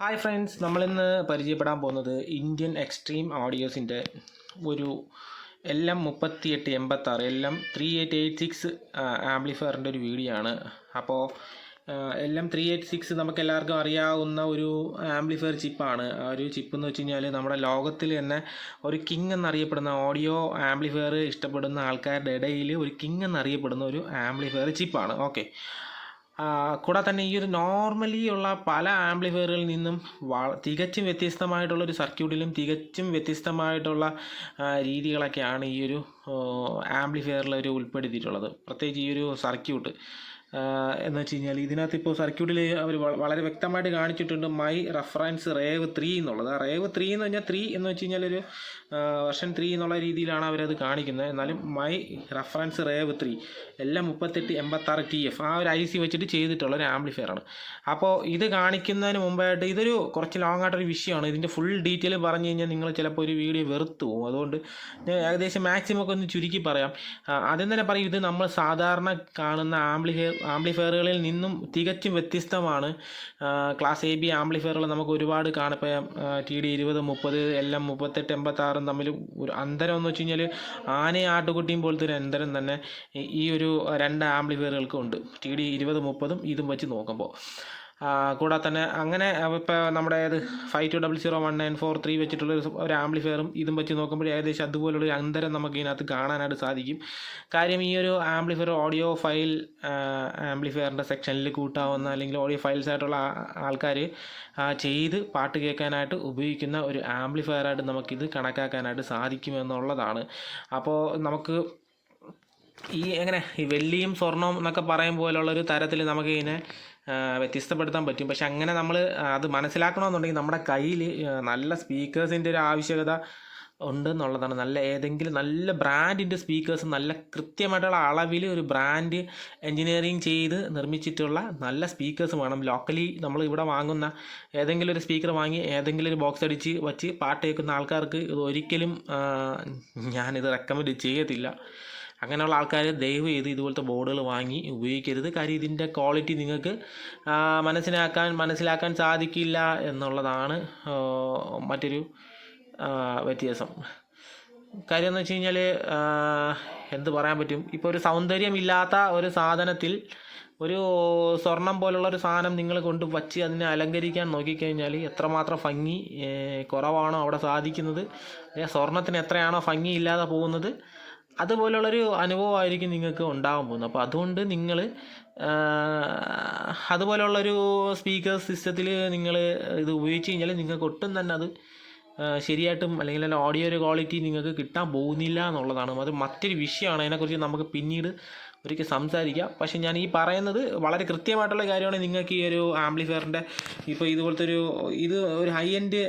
Hi friends നമ്മളിന്ന് പരിചയപ്പെടാൻ പോകുന്നത് ഇന്ത്യൻ എക്സ്ട്രീം ഓഡിയോസിന്റെ ഒരു എൽ എം മുപ്പത്തിയെട്ട് എൺപത്താറ് L M three eight eight six ആംപ്ലിഫയറിന്റെ ഒരു വീഡിയോ ആണ്. അപ്പോൾ L M three eight six നമുക്ക് എല്ലാവർക്കും അറിയാവുന്ന ഒരു ആംപ്ലിഫയർ ചിപ്പാണ് ആ ഒരു ചിപ്പ് എന്ന് വെച്ച് കഴിഞ്ഞാൽ നമ്മുടെ ലോകത്തിൽ തന്നെ ഒരു കിങ് എന്നറിയപ്പെടുന്ന ഓഡിയോ ആംപ്ലിഫയർ ഇഷ്ടപ്പെടുന്ന ആൾക്കാരുടെ ഇടയിൽ ഒരു കിങ് എന്നറിയപ്പെടുന്ന ഒരു ആംപ്ലിഫയർ ചിപ്പാണ് ഓക്കെ കൂടാതെ തന്നെ ഈ ഒരു നോർമലി ഉള്ള പല ആംപ്ലിഫയറുകളിൽ നിന്നും തികച്ചും വ്യത്യസ്തമായിട്ടുള്ള ഒരു സർക്യൂട്ടിലും തികച്ചും വ്യത്യസ്തമായിട്ടുള്ള രീതികളൊക്കെയാണ് ഈ ഒരു ആംപ്ലിഫയറിൽ ഒരു ഉൾപ്പെടുത്തിയിട്ടുള്ളത്. പ്രത്യേകിച്ച് ഈ ഒരു സർക്യൂട്ട് എന്ന് വെച്ച് കഴിഞ്ഞാൽ ഇതിനകത്ത് ഇപ്പോൾ സർക്യൂട്ടിൽ അവർ വളരെ വ്യക്തമായിട്ട് കാണിച്ചിട്ടുണ്ട് മൈ റെഫറൻസ് റേവ് ത്രീ എന്നുള്ളത്. ആ റേവ് ത്രീ എന്ന് പറഞ്ഞാൽ ത്രീ എന്ന് വെച്ച് കഴിഞ്ഞാൽ ഒരു വെർഷൻ ത്രീ എന്നുള്ള രീതിയിലാണ് അവരത് കാണിക്കുന്നത്. എന്നാലും മൈ റെഫറൻസ് റേവ് ത്രീ എല്ലാം മുപ്പത്തെട്ട് എൺപത്താറ് ടി എഫ് ആ ഒരു ഐ സി വെച്ചിട്ട് ചെയ്തിട്ടുള്ള ഒരു ആംപ്ലിഫയർ ആണ്. അപ്പോൾ ഇത് കാണിക്കുന്നതിന് മുമ്പായിട്ട് ഇതൊരു കുറച്ച് ലോങ് ആയിട്ടൊരു വിഷയമാണ്. ഇതിന്റെ ഫുൾ ഡീറ്റെയിൽ പറഞ്ഞു കഴിഞ്ഞാൽ നിങ്ങൾ ചിലപ്പോൾ ഒരു വീഡിയോ വെറുത്തു പോകും. അതുകൊണ്ട് ഞാൻ ഏകദേശം മാക്സിമം ഒക്കെ ഒന്ന് ചുരുക്കി പറയാം. ആദ്യം തന്നെ പറയും ഇത് നമ്മൾ സാധാരണ കാണുന്ന ആംപ്ലിഫയർ ആംപ്ലിഫയറുകളിൽ നിന്നും തികച്ചും വ്യത്യസ്തമാണ്. ക്ലാസ് എ ബി ആംപ്ലിഫയറുകൾ നമുക്ക് ഒരുപാട് കാണാം. ഇപ്പോൾ ടി ഡി ഇരുപത് മുപ്പത് എല്ലാം മുപ്പത്തെട്ട് എൺപത്താറും തമ്മിൽ ഒരു അന്തരം എന്ന് വെച്ച് കഴിഞ്ഞാൽ ആനയും ആട്ടുകുട്ടിയും പോലത്തെ ഒരു അന്തരം തന്നെ ഈ- ഒരു രണ്ട് ആംപ്ലിഫയറുകൾക്കും ഉണ്ട്. ടി ഡി ഇരുപത് മുപ്പതും ഇതും വെച്ച് നോക്കുമ്പോൾ കൂടാതെ തന്നെ അങ്ങനെ ഇപ്പോൾ നമ്മുടെ ഏത് five two double zero one nine four three വെച്ചിട്ടുള്ള ഒരു ആംപ്ലിഫയറും ഇതും വെച്ച് നോക്കുമ്പോൾ ഏകദേശം അതുപോലുള്ള ഒരു അന്തരം നമുക്ക് ഇതിനകത്ത് കാണാനായിട്ട് സാധിക്കും. കാര്യം ഈ ഒരു ആംപ്ലിഫയർ ഓഡിയോ ഫയൽ ആംപ്ലിഫയറിന്റെ സെക്ഷനിൽ കൂട്ടാവുന്ന അല്ലെങ്കിൽ ഓഡിയോ ഫയൽസ് ആയിട്ടുള്ള ആൾക്കാർ ചെയ്ത് പാട്ട് കേൾക്കാനായിട്ട് ഉപയോഗിക്കുന്ന ഒരു ആംപ്ലിഫയറായിട്ട് നമുക്കിത് കണക്കാക്കാനായിട്ട് സാധിക്കുമെന്നുള്ളതാണ്. അപ്പോൾ നമുക്ക് ഈ എങ്ങനെ ഈ വെള്ളിയും സ്വർണവും എന്നൊക്കെ പറയും പോലുള്ള ഒരു തരത്തിൽ നമുക്ക് ഇതിനെ വ്യത്യസ്തപ്പെടുത്താൻ പറ്റും. പക്ഷെ അങ്ങനെ നമ്മൾ അത് മനസ്സിലാക്കണമെന്നുണ്ടെങ്കിൽ നമ്മുടെ കയ്യിൽ നല്ല സ്പീക്കേഴ്സിന്റെ ഒരു ആവശ്യകത ഉണ്ട് എന്നുള്ളതാണ് നല്ല ഏതെങ്കിലും നല്ല ബ്രാൻഡിന്റെ സ്പീക്കേഴ്സ് നല്ല കൃത്യമായിട്ടുള്ള അളവിൽ ഒരു ബ്രാൻഡ് എൻജിനീയറിങ് ചെയ്ത് നിർമ്മിച്ചിട്ടുള്ള നല്ല സ്പീക്കേഴ്സ് വേണം. ലോക്കലി നമ്മൾ ഇവിടെ വാങ്ങുന്ന ഏതെങ്കിലും ഒരു സ്പീക്കർ വാങ്ങി ഏതെങ്കിലും ഒരു ബോക്സ് അടിച്ച് വച്ച് പാട്ട് കേൾക്കുന്ന ആൾക്കാർക്ക് ഇത് ഒരിക്കലും ഞാനിത് റെക്കമെൻഡ് ചെയ്യത്തില്ല. അങ്ങനെയുള്ള ആൾക്കാർ ദയവ് ചെയ്ത് ഇതുപോലത്തെ ബോർഡുകൾ വാങ്ങി ഉപയോഗിക്കരുത്. കാര്യം ഇതിന്റെ ക്വാളിറ്റി നിങ്ങൾക്ക് മനസ്സിലാക്കാൻ മനസ്സിലാക്കാൻ സാധിക്കില്ല എന്നുള്ളതാണ് മറ്റൊരു വ്യത്യാസം. കാര്യം എന്ന് വെച്ച് കഴിഞ്ഞാൽ എന്ത് പറയാൻ പറ്റും? ഇപ്പോൾ ഒരു സൗന്ദര്യമില്ലാത്ത ഒരു സാധനത്തിൽ ഒരു സ്വർണം പോലുള്ള ഒരു സാധനം നിങ്ങൾ കൊണ്ട് വച്ച് അതിനെ അലങ്കരിക്കാൻ നോക്കിക്കഴിഞ്ഞാൽ എത്രമാത്രം ഭംഗി കുറവാണോ അവിടെ സാധിക്കുന്നത്? സ്വർണത്തിന് എത്രയാണോ ഭംഗി ഇല്ലാതെ പോകുന്നത്? അതുപോലുള്ളൊരു അനുഭവമായിരിക്കും നിങ്ങൾക്ക് ഉണ്ടാകാൻ പോകുന്നത്. അപ്പോൾ അതുകൊണ്ട് നിങ്ങൾ അതുപോലുള്ളൊരു സ്പീക്കർ സിസ്റ്റത്തിൽ നിങ്ങൾ ഇത് ഉപയോഗിച്ച് കഴിഞ്ഞാൽ നിങ്ങൾക്ക് ഒട്ടും തന്നെ അത് ശരിയായിട്ടും അല്ലെങ്കിൽ അതിന്റെ ഓഡിയോ ഒരു ക്വാളിറ്റി നിങ്ങൾക്ക് കിട്ടാൻ പോകുന്നില്ല എന്നുള്ളതാണ്. അത് മറ്റൊരു വിഷയമാണ്. അതിനെക്കുറിച്ച് നമുക്ക് പിന്നീട് ഒരിക്കൽ സംസാരിക്കാം. പക്ഷേ ഞാൻ ഈ പറയുന്നത് വളരെ കൃത്യമായിട്ടുള്ള കാര്യമാണ് നിങ്ങൾക്ക് ഈ ഒരു ആംപ്ലിഫയറിന്റെ ഇപ്പോൾ ഇതുപോലത്തെ ഒരു ഇത് ഒരു ഹൈ എൻഡ്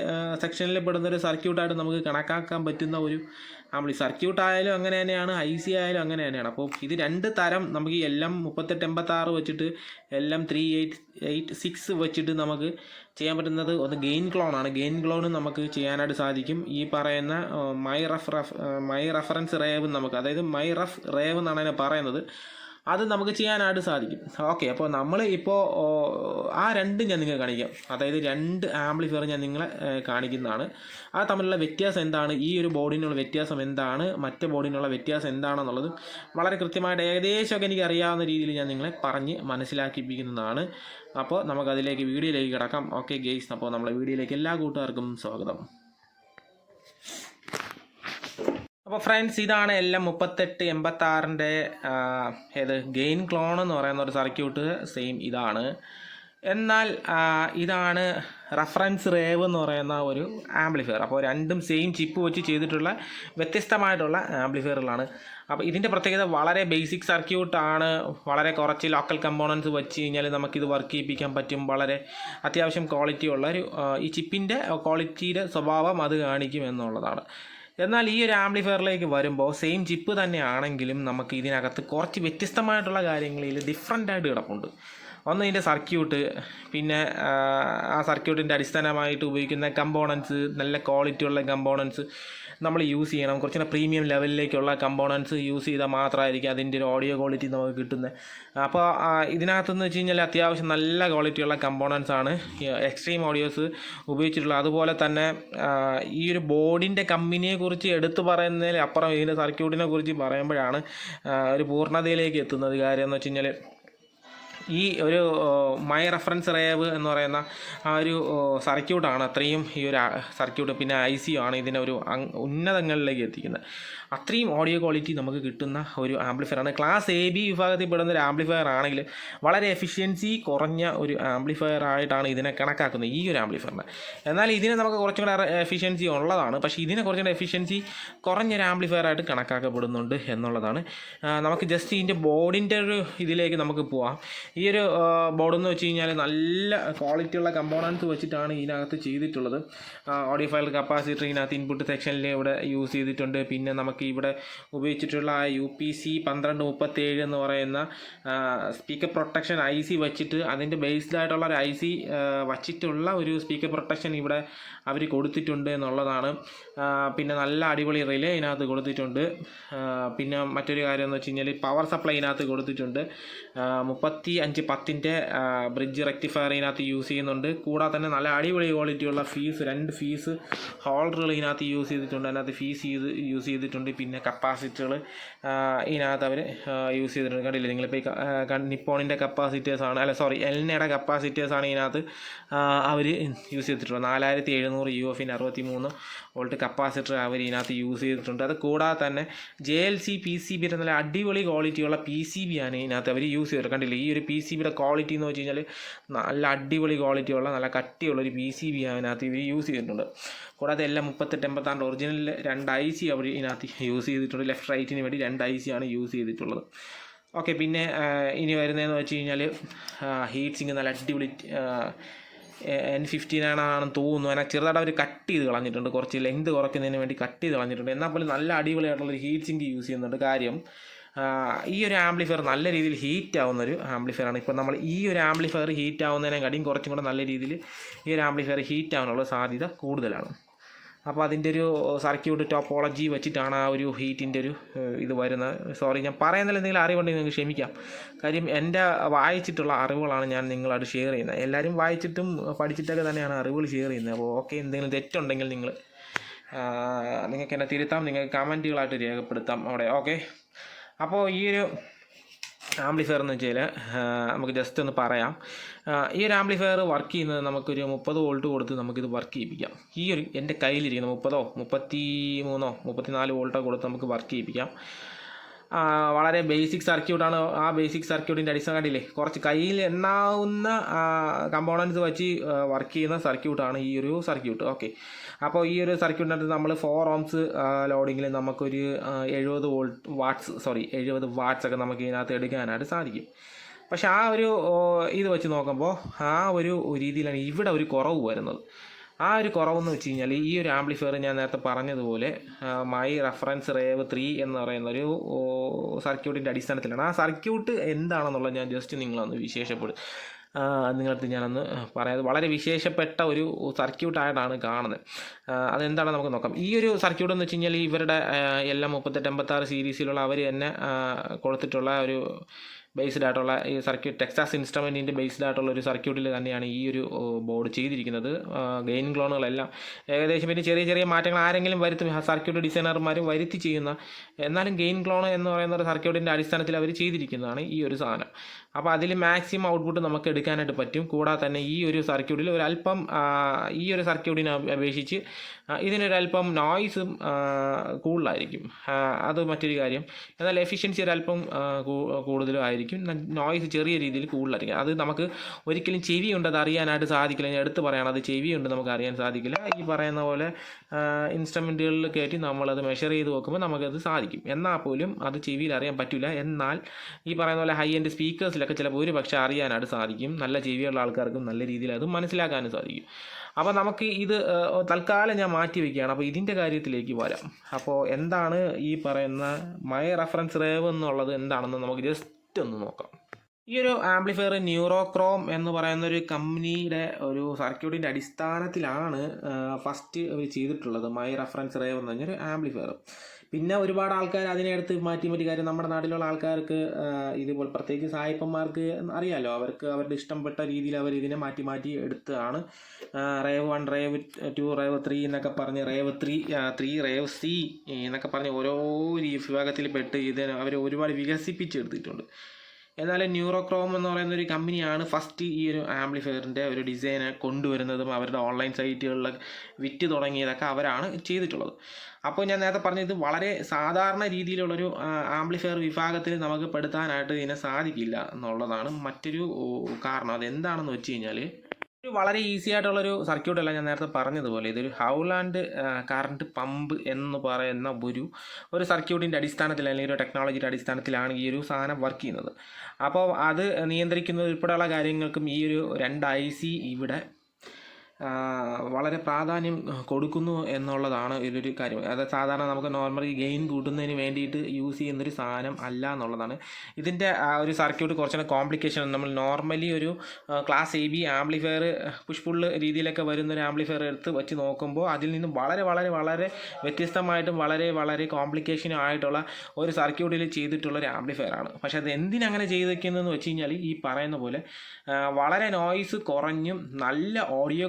സെക്ഷനിൽ പെടുന്ന ഒരു സർക്യൂട്ടായിട്ട് നമുക്ക് കണക്കാക്കാൻ പറ്റുന്ന ഒരു ആംപ്ലി സർക്യൂട്ട് ആയാലും അങ്ങനെ തന്നെയാണ് ഐ സി ആയാലും അങ്ങനെ തന്നെയാണ്. അപ്പോൾ ഇത് രണ്ട് തരം നമുക്ക് ഈ എല്ലാം മുപ്പത്തെട്ട് എൺപത്താറ് വെച്ചിട്ട് എല്ലാം ത്രീ എയ്റ്റ് എയ്റ്റ് സിക്സ് വെച്ചിട്ട് നമുക്ക് ചെയ്യാൻ പറ്റുന്നത് ഒന്ന് ഗെയിൻ ക്ലോൺ ആണ്. ഗെയിൻ ക്ലോണും നമുക്ക് ചെയ്യാനായിട്ട് സാധിക്കും. ഈ പറയുന്ന my rough rough my reference rev നമുക്ക്. അതായത് മൈ റഫ് റേവ് എന്നാണ് അതിനെ പറയുന്നത്. അത് നമുക്ക് ചെയ്യാനായിട്ട് സാധിക്കും. ഓക്കെ അപ്പോൾ നമ്മൾ ഇപ്പോൾ ആ രണ്ടും ഞാൻ നിങ്ങൾക്ക് കാണിക്കാം. അതായത് രണ്ട് ആംപ്ലിഫയർ ഞാൻ നിങ്ങളെ കാണിക്കുന്നതാണ്. ആ തമ്മിലുള്ള വ്യത്യാസം എന്താണ്? ഈ ഒരു ബോർഡിനുള്ള വ്യത്യാസം എന്താണ്? മറ്റ് ബോർഡിനുള്ള വ്യത്യാസം എന്താണെന്നുള്ളത് വളരെ കൃത്യമായിട്ട് ഏകദേശമൊക്കെ എനിക്ക് അറിയാവുന്ന രീതിയിൽ ഞാൻ നിങ്ങളെ പറഞ്ഞ് മനസ്സിലാക്കിപ്പിക്കുന്നതാണ്. അപ്പോൾ നമുക്കതിലേക്ക് വീഡിയോയിലേക്ക് കിടക്കാം. ഓക്കെ ഗെയ്സ് അപ്പോൾ നമ്മളെ വീഡിയോയിലേക്ക് എല്ലാ കൂട്ടുകാർക്കും സ്വാഗതം. അപ്പോൾ ഫ്രണ്ട്സ് ഇതാണ് എല്ലാം മുപ്പത്തെട്ട് എൺപത്താറിന്റെ ഏത് ഗെയിൻ ക്ലോൺ എന്ന് പറയുന്ന ഒരു സർക്യൂട്ട് സെയിം ഇതാണ്. എന്നാൽ ഇതാണ് റഫറൻസ് റേവ് എന്ന് പറയുന്ന ഒരു ആംപ്ലിഫയർ അപ്പോൾ രണ്ടും സെയിം ചിപ്പ് വെച്ച് ചെയ്തിട്ടുള്ള വ്യത്യസ്തമായിട്ടുള്ള ആംപ്ലിഫയറുകളാണ് അപ്പോൾ ഇതിന്റെ പ്രത്യേകത വളരെ ബേസിക് സർക്യൂട്ടാണ് വളരെ കുറച്ച് ലോക്കൽ കമ്പോണൻസ് വെച്ച് കഴിഞ്ഞാൽ നമുക്കിത് വർക്ക് ചെയ്യിപ്പിക്കാൻ പറ്റും. വളരെ അത്യാവശ്യം ക്വാളിറ്റി ഉള്ള ഒരു ഈ ചിപ്പിന്റെ ക്വാളിറ്റിയുടെ സ്വഭാവം അത് കാണിക്കും എന്നുള്ളതാണ്. എന്നാൽ ഈ ഒരു ആംപ്ലിഫയറിലേക്ക് വരുമ്പോൾ സെയിം ചിപ്പ് തന്നെയാണെങ്കിലും നമുക്ക് ഇതിനകത്ത് കുറച്ച് വ്യത്യസ്തമായിട്ടുള്ള കാര്യങ്ങളിൽ ഡിഫറെന്റ് ആയിട്ട് കിടപ്പുണ്ട്. ഒന്ന് ഇതിന്റെ സർക്യൂട്ട് പിന്നെ ആ സർക്യൂട്ടിന്റെ അടിസ്ഥാനമായിട്ട് ഉപയോഗിക്കുന്ന കമ്പോണൻസ് നല്ല ക്വാളിറ്റിയുള്ള കമ്പോണൻസ് നമ്മൾ യൂസ് ചെയ്യണം. കുറച്ചുകൂടെ പ്രീമിയം ലെവലിലേക്കുള്ള കമ്പോണൻസ് യൂസ് ചെയ്താൽ മാത്രമായിരിക്കും അതിന്റെ ഒരു ഓഡിയോ ക്വാളിറ്റി നമുക്ക് കിട്ടുന്നത്. അപ്പോൾ ഇതിനകത്തെന്ന് വെച്ച് കഴിഞ്ഞാൽ അത്യാവശ്യം നല്ല ക്വാളിറ്റിയുള്ള കമ്പോണൻസ് ആണ് എക്സ്ട്രീം ഓഡിയോസ് ഉപയോഗിച്ചിട്ടുള്ളത്. അതുപോലെ തന്നെ ഈ ഒരു ബോർഡിന്റെ കമ്പനിയെക്കുറിച്ച് എടുത്തു പറയുന്നതിൽ അപ്പുറം ഇതിന്റെ സർക്യൂട്ടിനെ കുറിച്ച് പറയുമ്പോഴാണ് ഒരു പൂർണതയിലേക്ക് എത്തുന്നത്. കാര്യം എന്ന് വെച്ച് കഴിഞ്ഞാൽ ഈ ഒരു മൈ റെഫറൻസ് റേവ് എന്ന് പറയുന്ന ആ ഒരു സർക്യൂട്ടാണ് അത്രയും ഈ ഒരു സർക്യൂട്ട്. പിന്നെ ഐ സി ആണ് ഇതിനെ ഒരു ഉന്നതങ്ങളിലേക്ക് എത്തിക്കുന്നത്. അത്രയും ഓഡിയോ ക്വാളിറ്റി നമുക്ക് കിട്ടുന്ന ഒരു ആംപ്ലിഫയർ ആണ്. ക്ലാസ് എ ബി വിഭാഗത്തിൽ പെടുന്ന ഒരു ആംപ്ലിഫയർ ആണെങ്കിൽ വളരെ എഫിഷ്യൻസി കുറഞ്ഞ ഒരു ആംപ്ലിഫയർ ആയിട്ടാണ് ഇതിനെ കണക്കാക്കുന്നത് ഈ ഒരു ആംപ്ലിഫയറിനെ എന്നാൽ ഇതിനെ നമുക്ക് കുറച്ചും കൂടെ എഫിഷ്യൻസി ഉള്ളതാണ്. പക്ഷേ ഇതിനെ കുറച്ചും കൂടെ എഫിഷ്യൻസി കുറഞ്ഞൊരു ആംപ്ലിഫയർ ആയിട്ട് കണക്കാക്കപ്പെടുന്നുണ്ട് എന്നുള്ളതാണ്. നമുക്ക് ജസ്റ്റ് ഇതിന്റെ ബോർഡിന്റെ ഒരു ഇതിലേക്ക് നമുക്ക് പോവാം. ഈ ഒരു ബോർഡ് എന്ന് വെച്ച് കഴിഞ്ഞാൽ നല്ല ക്വാളിറ്റി ഉള്ള കമ്പോണൻസ് വെച്ചിട്ടാണ് ഇതിനകത്ത് ചെയ്തിട്ടുള്ളത്. ഓഡിയോ ഫയൽ കപ്പാസിറ്റർ ഇതിനകത്ത് ഇൻപുട്ട് സെക്ഷനിൽ ഇവിടെ യൂസ് ചെയ്തിട്ടുണ്ട്. പിന്നെ നമുക്ക് ഇവിടെ ഉപയോഗിച്ചിട്ടുള്ള ആ യു പി സി പന്ത്രണ്ട് മുപ്പത്തേഴ് എന്ന് പറയുന്ന സ്പീക്കർ പ്രൊട്ടക്ഷൻ ഐ സി വച്ചിട്ട് അതിന്റെ ബേസ്ഡായിട്ടുള്ള ഒരു ഐ സി വച്ചിട്ടുള്ള ഒരു സ്പീക്കർ പ്രൊട്ടക്ഷൻ ഇവിടെ അവർ കൊടുത്തിട്ടുണ്ട് എന്നുള്ളതാണ്. പിന്നെ നല്ല അടിപൊളി റിലേ ഇതിനകത്ത് കൊടുത്തിട്ടുണ്ട്. പിന്നെ മറ്റൊരു കാര്യം എന്ന് വെച്ച് കഴിഞ്ഞാൽ പവർ സപ്ലൈ ഇതിനകത്ത് കൊടുത്തിട്ടുണ്ട്. മുപ്പത്തി അഞ്ച് പത്തിന്റെ ബ്രിഡ്ജ് റെക്ടിഫയർ ഇതിനകത്ത് യൂസ് ചെയ്യുന്നുണ്ട്. കൂടാതെ തന്നെ നല്ല അടിപൊളി ക്വാളിറ്റിയുള്ള ഫീസ് രണ്ട് ഫീസ് ഹോൾഡറുകൾ ഇതിനകത്ത് യൂസ് ചെയ്തിട്ടുണ്ട്. അതിനകത്ത് ഫീസ് യൂസ് ചെയ്തിട്ടുണ്ട്. പിന്നെ കപ്പാസിറ്ററുകൾ ഇതിനകത്ത് അവർ യൂസ് ചെയ്തിട്ടുണ്ട്. കണ്ടില്ല? നിങ്ങളിപ്പോൾ ഈ നിപ്പോണിന്റെ കപ്പാസിറ്റേഴ്സ് ആണ് അല്ല സോറി എൽനയുടെ കപ്പാസിറ്റേഴ്സ് ആണ് ഇതിനകത്ത് അവർ യൂസ് ചെയ്തിട്ടുള്ളത്. നാലായിരത്തി എഴുന്നൂറ് യു എഫിന് അറുപത്തി മൂന്ന് വോൾട്ട് കപ്പാസിറ്റർ അവർ ഇതിനകത്ത് യൂസ് ചെയ്തിട്ടുണ്ട്. അത് കൂടാതെ തന്നെ J L C P C ബിയുടെ നല്ല അടിപൊളി ക്വാളിറ്റിയുള്ള പി സി ബി ആണ് ഇതിനകത്ത് അവർ യൂസ് ചെയ്തത് കണ്ടില്ലേ? ഈ ഒരു പി സി ബിയുടെ ക്വാളിറ്റി എന്ന് വെച്ച് കഴിഞ്ഞാൽ നല്ല അടിപൊളി ക്വാളിറ്റിയുള്ള നല്ല കട്ടിയുള്ള ഒരു പി സി ബി അതിനകത്ത് ഇവർ യൂസ് ചെയ്തിട്ടുണ്ട്. കൂടാതെ എല്ലാം മുപ്പത്തെട്ട് എൺപത്താണ്ട് ഒറിജിനൽ രണ്ട് ഐ സി അവർ ഇതിനകത്ത് യൂസ് ചെയ്തിട്ടുണ്ട്. ലെഫ്റ്റ് റൈറ്റിന് വേണ്ടി രണ്ട് ഐ സി ആണ് യൂസ് ചെയ്തിട്ടുള്ളത്. ഓക്കെ പിന്നെ ഇനി വരുന്നതെന്ന് വെച്ച് കഴിഞ്ഞാൽ ഹീറ്റ് സിങ് നല്ല അടിപൊളി എൻ ഫിഫ്റ്റീൻ ആണെന്ന് തോന്നുന്നു. അതിനെ ചെറുതായിട്ട് അവർ കട്ട് ചെയ്ത് കളഞ്ഞിട്ടുണ്ട്. കുറച്ച് ലെങ്ത് കുറയ്ക്കുന്നതിന് വേണ്ടി കട്ട് ചെയ്ത് കളഞ്ഞിട്ടുണ്ട്. എന്നാൽ പോലും നല്ല അടിപൊളിയായിട്ടുള്ള ഒരു ഹീറ്റ് സിങ്ക് യൂസ് ചെയ്യുന്നുണ്ട്. കാര്യം ഈ ഒരു ആംപ്ലിഫയർ നല്ല രീതിയിൽ ഹീറ്റ് ആവുന്ന ഒരു ആംപ്ലിഫയർ ആണ്. ഇപ്പോൾ നമ്മൾ ഈ ഒരു ആംപ്ലിഫയർ ഹീറ്റ് ആവുന്നതിനെക്കാട്ടിയും കുറച്ചും കൂടെ നല്ല രീതിയിൽ ഈ ഒരു ആംപ്ലിഫയർ ഹീറ്റ് ആവാനുള്ള സാധ്യത കൂടുതലാണ്. അപ്പോൾ അതിന്റെ ഒരു സർക്യൂട്ട് ടോപ്പോളജി വെച്ചിട്ടാണ് ആ ഒരു ഹീറ്റിന്റെ ഒരു ഇത് വരുന്നത്. സോറി ഞാൻ പറയുന്നതിൽ എന്തെങ്കിലും അറിവുണ്ടെങ്കിൽ നിങ്ങൾക്ക് ക്ഷമിക്കാം. കാര്യം എന്റെ വായിച്ചിട്ടുള്ള അറിവുകളാണ് ഞാൻ നിങ്ങളോട് ഷെയർ ചെയ്യുന്നത്. എല്ലാവരും വായിച്ചിട്ടും പഠിച്ചിട്ടൊക്കെ തന്നെയാണ് അറിവുകൾ ഷെയർ ചെയ്യുന്നത്. അപ്പോൾ ഓക്കെ എന്തെങ്കിലും തെറ്റുണ്ടെങ്കിൽ നിങ്ങൾ നിങ്ങൾക്ക് എന്നെ തിരുത്താം. നിങ്ങൾക്ക് കമന്റുകളായിട്ട് രേഖപ്പെടുത്താം. അവിടെ ഓക്കെ അപ്പോൾ ഈ ഒരു ആംപ്ലിഫയർ എന്ന് വെച്ചാൽ നമുക്ക് ജസ്റ്റ് ഒന്ന് പറയാം. ഈ ഒരു ആംപ്ലിഫയർ വർക്ക് ചെയ്യുന്നത് നമുക്കൊരു മുപ്പത് വോൾട്ട് കൊടുത്ത് നമുക്കിത് വർക്ക് ചെയ്യിപ്പിക്കാം. ഈ ഒരു എന്റെ കയ്യിലിരിക്കുന്ന മുപ്പതോ മുപ്പത്തി മൂന്നോ മുപ്പത്തിനാല് വോൾട്ടോ കൊടുത്ത് നമുക്ക് വർക്ക് ചെയ്യിപ്പിക്കാം. വളരെ ബേസിക് സർക്യൂട്ടാണ് ആ ബേസിക് സർക്യൂട്ടിന്റെ അടിസ്ഥാനത്തിലേ കുറച്ച് കയ്യിൽ എണ്ണാവുന്ന കമ്പോണൻസ് വെച്ച് വർക്ക് ചെയ്യുന്ന സർക്യൂട്ടാണ് ഈ ഒരു സർക്യൂട്ട് ഓക്കെ അപ്പോൾ ഈ ഒരു സർക്യൂട്ടിനകത്ത് നമ്മൾ ഫോർ ഓംസ് ലോഡിങ്ങിൽ നമുക്കൊരു എഴുപത് വോൾട്ട് വാട്ട്സ് സോറി എഴുപത് വാട്ട്സ് ഒക്കെ നമുക്ക് ഇതിനകത്ത് എടുക്കാനായിട്ട് സാധിക്കും. പക്ഷേ ആ ഒരു ഇത് വെച്ച് നോക്കുമ്പോൾ ആ ഒരു രീതിയിലാണ് ഇവിടെ ഒരു കുറവ് വരുന്നത്. ആ ഒരു കുറവെന്ന് വെച്ച് കഴിഞ്ഞാൽ ഈ ഒരു ആംപ്ലിഫയർ ഞാൻ നേരത്തെ പറഞ്ഞതുപോലെ മൈ റെഫറൻസ് റേവ് ത്രീ എന്ന് പറയുന്ന ഒരു സർക്യൂട്ടിന്റെ അടിസ്ഥാനത്തിലാണ്. ആ സർക്യൂട്ട് എന്താണെന്നുള്ളത് ഞാൻ ജസ്റ്റ് നിങ്ങളൊന്ന് വിശേഷപ്പെടും നിങ്ങളടുത്ത് ഞാനൊന്ന് പറയാം. വളരെ വിശേഷപ്പെട്ട ഒരു സർക്യൂട്ടായിട്ടാണ് കാണുന്നത്. അതെന്താണ് അതെന്താണെന്ന് നമുക്ക് നോക്കാം. ഈ ഒരു സർക്യൂട്ട് എന്ന് വെച്ച് കഴിഞ്ഞാൽ ഇവരുടെ എല്ലാം മുപ്പത്തെട്ട് എൺപത്താറ് സീരീസിലുള്ള അവർ തന്നെ കൊടുത്തിട്ടുള്ള ഒരു ബേസ്ഡ് ആയിട്ടുള്ള ഈ സർക്യൂട്ട് ടെക്സാസ് ഇൻസ്ട്രുമെന്റിന്റെ ബേസ്ഡ് ആയിട്ടുള്ള ഒരു സർക്യൂട്ടിൽ തന്നെയാണ് ഈ ഒരു ബോർഡ് ചെയ്തിരിക്കുന്നത്. ഗെയിൻ ക്ലോണുകളെല്ലാം ഏകദേശം പിന്നെ ചെറിയ ചെറിയ മാറ്റങ്ങൾ ആരെങ്കിലും വരുത്തും സർക്യൂട്ട് ഡിസൈനർമാരും വരുത്തി ചെയ്യുന്ന എന്നാലും ഗെയിൻ ക്ലോൺ എന്ന് പറയുന്ന ഒരു സർക്യൂട്ടിന്റെ അടിസ്ഥാനത്തിൽ അവർ ചെയ്തിരിക്കുന്നതാണ് ഈ ഒരു സാധനം. അപ്പോൾ അതിൽ മാക്സിമം ഔട്ട്പുട്ട് നമുക്ക് എടുക്കാനായിട്ട് പറ്റും. കൂടാതെ തന്നെ ഈ ഒരു സർക്യൂട്ടിൽ ഒരു അല്പം ഈ ഒരു സർക്യൂട്ടിനെ അപേ- അപേക്ഷിച്ച് ഇതിനൊരല്പം നോയ്സും കൂടുതലായിരിക്കും. അത് മറ്റൊരു കാര്യം. എന്നാൽ എഫിഷ്യൻസി ഒരല്പം കൂടുതലും ആയിരിക്കും. നോയ്സ് ചെറിയ രീതിയിൽ കൂടുതലായിരിക്കും. അത് നമുക്ക് ഒരിക്കലും ചെവി അത് അറിയാനായിട്ട് സാധിക്കില്ല. ഞാൻ എടുത്ത് പറയണം അത് ചെവി ഉണ്ട് നമുക്ക് അറിയാൻ സാധിക്കില്ല. ഈ പറയുന്ന പോലെ ഇൻസ്ട്രുമെന്റുകളിൽ കയറ്റി നമ്മളത് മെഷർ ചെയ്ത് നോക്കുമ്പോൾ നമുക്കത് സാധിക്കും. എന്നാൽ പോലും അത് ചെവിയിൽ അറിയാൻ പറ്റില്ല എന്നാൽ ഈ പറയുന്ന പോലെ ഹൈ എൻഡ് സ്പീക്കേഴ്സിലൊക്കെ ചിലപ്പോൾ ഒരു പക്ഷേ അറിയാനായിട്ട് സാധിക്കും. നല്ല ചെവിയുള്ള ആൾക്കാർക്കും നല്ല രീതിയിൽ അത് മനസ്സിലാക്കാനും സാധിക്കും. അപ്പോൾ നമുക്ക് ഇത് തൽക്കാലം ഞാൻ മാറ്റി വയ്ക്കുകയാണ്. അപ്പോൾ ഇതിന്റെ കാര്യത്തിലേക്ക് വരാം. അപ്പോൾ എന്താണ് ഈ പറയുന്ന മൈ റെഫറൻസ് റേവ് എന്നുള്ളത് എന്താണെന്ന് നമുക്ക് ജസ്റ്റ് ഒന്ന് നോക്കാം. ഈ ഒരു ആംപ്ലിഫയർ ന്യൂറോക്രോം എന്ന് പറയുന്ന ഒരു കമ്പനിയുടെ ഒരു സർക്യൂട്ടിന്റെ അടിസ്ഥാനത്തിലാണ് ഫസ്റ്റ് ചെയ്തിട്ടുള്ളത് മൈ റെഫറൻസ് റേവ് എന്ന് പറഞ്ഞൊരു ആംപ്ലിഫയർ. പിന്നെ ഒരുപാട് ആൾക്കാർ അതിനെ അടുത്ത് മാറ്റി മാറ്റി കാര്യം നമ്മുടെ നാട്ടിലുള്ള ആൾക്കാർക്ക് ഇതുപോലെ പ്രത്യേകിച്ച് സായിപ്പന്മാർക്ക് അറിയാലോ. അവർക്ക് അവരുടെ ഇഷ്ടപ്പെട്ട രീതിയിൽ അവർ ഇതിനെ മാറ്റി മാറ്റി എടുത്തതാണ്. Rev one rev two rev three എന്നൊക്കെ പറഞ്ഞ് rev three three rev C എന്നൊക്കെ പറഞ്ഞ് ഓരോ വിഭാഗത്തിൽ പെട്ട് ഇതിനെ അവർ ഒരുപാട് വികസിപ്പിച്ചെടുത്തിട്ടുണ്ട്. എന്നാൽ ന്യൂറോക്രോം എന്ന് പറയുന്ന ഒരു കമ്പനിയാണ് ഫസ്റ്റ് ഈ ഒരു ആംപ്ലിഫയറിന്റെ ഒരു ഡിസൈന് കൊണ്ടുവരുന്നതും അവരുടെ ഓൺലൈൻ സൈറ്റുകളിൽ വിറ്റ് തുടങ്ങിയതൊക്കെ അവരാണ് ചെയ്തിട്ടുള്ളത്. അപ്പോൾ ഞാൻ നേരത്തെ പറഞ്ഞത് വളരെ സാധാരണ രീതിയിലുള്ളൊരു ആംപ്ലിഫയർ വിഭാഗത്തിൽ നമുക്ക് പെടുത്താനായിട്ട് ഇതിനെ സാധിക്കില്ല എന്നുള്ളതാണ് മറ്റൊരു കാരണം. അതെന്താണെന്ന് വെച്ച് കഴിഞ്ഞാൽ വളരെ ഈസി ആയിട്ടുള്ളൊരു സർക്യൂട്ട് അല്ല ഞാൻ നേരത്തെ പറഞ്ഞതുപോലെ. ഇതൊരു ഹൗലാൻഡ് കറണ്ട് പമ്പ് എന്ന് പറയുന്ന ഒരു ഒരു സർക്യൂട്ടിന്റെ അടിസ്ഥാനത്തിൽ അല്ലെങ്കിൽ ഒരു ടെക്നോളജിയുടെ അടിസ്ഥാനത്തിലാണ് ഈ ഒരു സാധനം വർക്ക് ചെയ്യുന്നത്. അപ്പോൾ അത് നിയന്ത്രിക്കുന്നത് ഉൾപ്പെടെയുള്ള കാര്യങ്ങൾക്കും ഈ ഒരു രണ്ട് ഐ സി ഇവിടെ വളരെ പ്രാധാന്യം കൊടുക്കുന്നു എന്നുള്ളതാണ് ഇതിലൊരു കാര്യം. അത് സാധാരണ നമുക്ക് നോർമലി ഗെയിൻ കൂട്ടുന്നതിന് വേണ്ടിയിട്ട് യൂസ് ചെയ്യുന്നൊരു സാധനം അല്ല എന്നുള്ളതാണ്. ഇതിന്റെ ആ ഒരു സർക്യൂട്ട് കുറച്ചുകൂടെ കോംപ്ലിക്കേഷൻ നമ്മൾ നോർമലി ഒരു class A B amplifier push pull രീതിയിലൊക്കെ വരുന്ന ഒരു ആംപ്ലിഫയർ എടുത്ത് വെച്ച് നോക്കുമ്പോൾ അതിൽ നിന്നും വളരെ വളരെ വളരെ വ്യത്യസ്തമായിട്ടും വളരെ വളരെ കോംപ്ലിക്കേഷനും ആയിട്ടുള്ള ഒരു സർക്യൂട്ടിൽ ചെയ്തിട്ടുള്ള ഒരു ആംപ്ലിഫയർ ആണ്. പക്ഷേ അത് എന്തിനങ്ങനെ ചെയ്തിരിക്കുന്നതെന്ന് വെച്ച് കഴിഞ്ഞാൽ ഈ പറയുന്ന പോലെ വളരെ നോയ്സ് കുറഞ്ഞും നല്ല ഓഡിയോ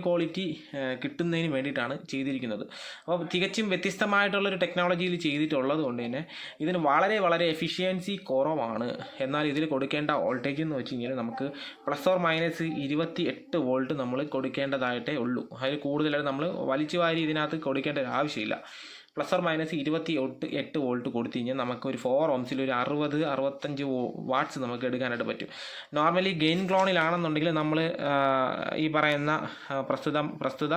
കിട്ടുന്നതിന് വേണ്ടിയിട്ടാണ് ചെയ്തിരിക്കുന്നത്. അപ്പോൾ തികച്ചും വ്യത്യസ്തമായിട്ടുള്ളൊരു ടെക്നോളജിയിൽ ചെയ്തിട്ടുള്ളത് കൊണ്ട് തന്നെ ഇതിന് വളരെ വളരെ എഫിഷ്യൻസി കുറവാണ്. എന്നാൽ ഇതിൽ കൊടുക്കേണ്ട വോൾട്ടേജ് എന്ന് വെച്ച് കഴിഞ്ഞാൽ നമുക്ക് പ്ലസ് ഓർ മൈനസ് ഇരുപത്തി എട്ട് വോൾട്ട് നമ്മൾ കൊടുക്കേണ്ടതായിട്ടേ ഉള്ളൂ. അതിൽ കൂടുതലായിട്ട് നമ്മൾ വലിച്ചു വാരി ഇതിനകത്ത് കൊടുക്കേണ്ട ഒരു ആവശ്യമില്ല പ്ലസ് ഓർ മൈനസ് ഇരുപത്തി എട്ട് എട്ട് വോൾട്ട് കൊടുത്തു കഴിഞ്ഞാൽ നമുക്ക് ഒരു ഫോർ ഓംസിൽ ഒരു അറുപത് അറുപത്തഞ്ച് വാട്ട്സ് നമുക്ക് എടുക്കാനായിട്ട് പറ്റും. നോർമലി ഗെയിൻ ക്ലോണിലാണെന്നുണ്ടെങ്കിൽ നമ്മൾ ഈ പറയുന്ന പ്രസ്തുത പ്രസ്തുത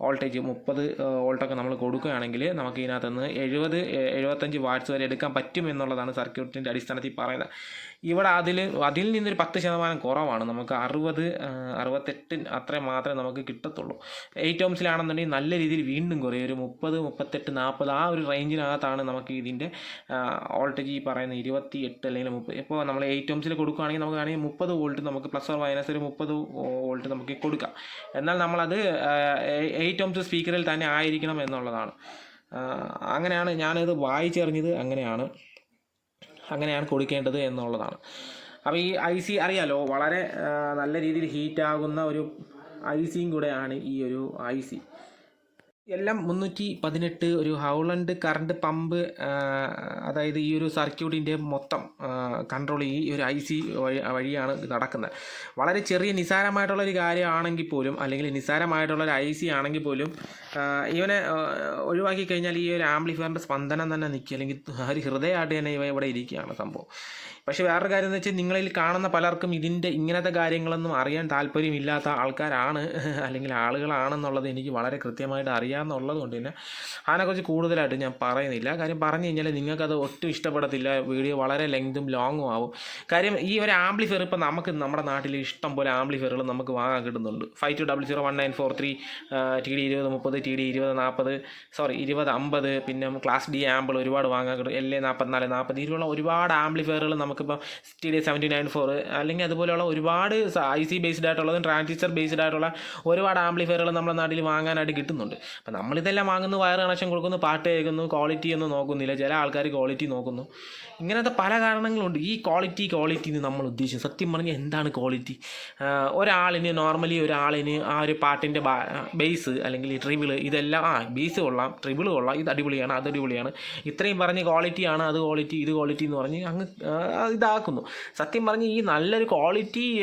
വോൾട്ടേജ് മുപ്പത് വോൾട്ടൊക്കെ നമ്മൾ കൊടുക്കുകയാണെങ്കിൽ നമുക്ക് ഇതിനകത്ത് നിന്ന് എഴുപത് എഴുപത്തഞ്ച് വാട്ട്സ് വരെ എടുക്കാൻ പറ്റും എന്നുള്ളതാണ് സർക്യൂട്ടിന്റെ അടിസ്ഥാനത്തിൽ പറയുന്നത്. ഇവിടെ അതിൽ അതിൽ നിന്നൊരു പത്ത് ശതമാനം കുറവാണ്. നമുക്ക് അറുപത് അറുപത്തെട്ട് അത്രയും മാത്രമേ നമുക്ക് കിട്ടത്തുള്ളൂ. എയ്റ്റ് ഓംസിലാണെന്നുണ്ടെങ്കിൽ നല്ല രീതിയിൽ വീണ്ടും കുറയും. ഒരു മുപ്പത് മുപ്പത്തെട്ട് നാൽപ്പത് ആ ഒരു റേഞ്ചിനകത്താണ് നമുക്ക് ഇതിന്റെ വോൾട്ടേജ് ഈ പറയുന്ന ഇരുപത്തി എട്ട് അല്ലെങ്കിൽ മുപ്പത്. ഇപ്പോൾ നമ്മൾ എയ്റ്റ് ഓംസിൽ കൊടുക്കുകയാണെങ്കിൽ നമുക്ക് വേണമെങ്കിൽ മുപ്പത് വോൾട്ട് നമുക്ക് പ്ലസ് ഓർ മൈനസ് ഒരു മുപ്പത് വോൾട്ട് നമുക്ക് കൊടുക്കാം. എന്നാൽ നമ്മളത് എയ്റ്റ് ഓംസ് സ്പീക്കറിൽ തന്നെ ആയിരിക്കണം എന്നുള്ളതാണ്. അങ്ങനെയാണ് ഞാനിത് വായിച്ചറിഞ്ഞത്. അങ്ങനെയാണ് അങ്ങനെയാണ് കൊടുക്കേണ്ടത് എന്നുള്ളതാണ്. അപ്പോൾ ഈ ഐ സി അറിയാലോ വളരെ നല്ല രീതിയിൽ ഹീറ്റാകുന്ന ഒരു ഐ സിയും കൂടെയാണ് ഈ ഒരു ഐ സി എല്ലാം മുന്നൂറ്റി പതിനെട്ട് ഒരു ഹൗളണ്ട് കറണ്ട് പമ്പ് അതായത് ഈ ഒരു സർക്യൂട്ടിന്റെ മൊത്തം കൺട്രോൾ ഈ ഒരു ഐ സി വഴിയാണ് നടക്കുന്നത്. വളരെ ചെറിയ നിസാരമായിട്ടുള്ള ഒരു കാര്യമാണെങ്കിൽ പോലും അല്ലെങ്കിൽ നിസാരമായിട്ടുള്ള ഒരു ഐ സി ആണെങ്കിൽ പോലും ഇവനെ ഒഴിവാക്കി കഴിഞ്ഞാൽ ഈ ഒരു ആംപ്ലിഫയറിന്റെ സ്പന്ദനം തന്നെ നിൽക്കുക അല്ലെങ്കിൽ ഒരു ഹൃദയമായിട്ട് തന്നെ ഇവ ഇവിടെ ഇരിക്കുകയാണ് സംഭവം. പക്ഷേ വേറൊരു കാര്യം എന്ന് വെച്ചാൽ നിങ്ങളിൽ കാണുന്ന പലർക്കും ഇതിന്റെ ഇങ്ങനത്തെ കാര്യങ്ങളൊന്നും അറിയാൻ താല്പര്യമില്ലാത്ത ആൾക്കാരാണ്. അല്ലെങ്കിൽ ആളുകളാണെന്നുള്ളത് എനിക്ക് വളരെ കൃത്യമായിട്ട് അറിയാമെന്നുള്ളത് കൊണ്ട് തന്നെ അതിനെക്കുറിച്ച് കൂടുതലായിട്ട് ഞാൻ പറയുന്നില്ല. കാര്യം പറഞ്ഞു കഴിഞ്ഞാൽ നിങ്ങൾക്കത് ഒട്ടും ഇഷ്ടപ്പെടത്തില്ല. വീഡിയോ വളരെ ലെങ്തും ലോങ്ങും ആവും. കാര്യം ഈ ഒരു ആംപ്ലിഫയർ ഇപ്പോൾ നമുക്ക് നമ്മുടെ നാട്ടിൽ ഇഷ്ടം പോലെ ആംപ്ലിഫയറുകൾ നമുക്ക് വാങ്ങാൻ കിട്ടുന്നുണ്ട്. Five two double zero one nine four three T D ഇരുപത് മുപ്പത് ടി ഡി ഇരുപത് നാൽപ്പത് സോറി ഇരുപത് അമ്പത് പിന്നെ ക്ലാസ് ഡി ആമ്പിൾ ഒരുപാട് വാങ്ങാൻ കിട്ടും. എൽ എ നാൽപ്പത്തിനാല് നാൽപ്പത് ഇരുപത് ഒരുപാട് ആംപ്ലിഫയറുകൾ നമുക്കിപ്പോൾ T D seventy nine four അല്ലെങ്കിൽ അതുപോലെയുള്ള ഒരുപാട് ഐ സി ബേസ്ഡ് ആയിട്ടുള്ളതും ട്രാൻസിസ്റ്റർ ബേസ്ഡ് ആയിട്ടുള്ള ഒരുപാട് ആംപ്ലിഫയറുകൾ നമ്മുടെ നാട്ടിൽ വാങ്ങാനായിട്ട് കിട്ടുന്നുണ്ട്. അപ്പോൾ നമ്മളിതെല്ലാം വാങ്ങുന്നു വയർ കണക്ഷൻ കൊടുക്കുന്നു പാട്ട് കേൾക്കുന്നു ക്വാളിറ്റി ഒന്നും നോക്കുന്നില്ല. ചില ആൾക്കാർ ക്വാളിറ്റി നോക്കുന്നു. ഇങ്ങനത്തെ പല കാരണങ്ങളുണ്ട്. ഈ ക്വാളിറ്റി ക്വാളിറ്റി എന്ന് നമ്മൾ ഉദ്ദേശിച്ചു സത്യം പറഞ്ഞാൽ എന്താണ് ക്വാളിറ്റി ഒരാളിന് നോർമലി ഒരാളിന് ആ ഒരു പാട്ടിന്റെ ബേസ് അല്ലെങ്കിൽ ട്രിബിൾ ഇതെല്ലാം ആ ബേസ് കൊള്ളാം ട്രിബിൾ കൊള്ളാം. ഇത് അടിപൊളിയാണ് അത് അടിപൊളിയാണ്. ഇത്രയും പറഞ്ഞ് ക്വാളിറ്റിയാണ് അത് ക്വാളിറ്റി ഇത് ക്വാളിറ്റി എന്ന് പറഞ്ഞ് അങ്ങ് ഇതാക്കുന്നു. സത്യം പറഞ്ഞ് ഈ നല്ലൊരു ക്വാളിറ്റി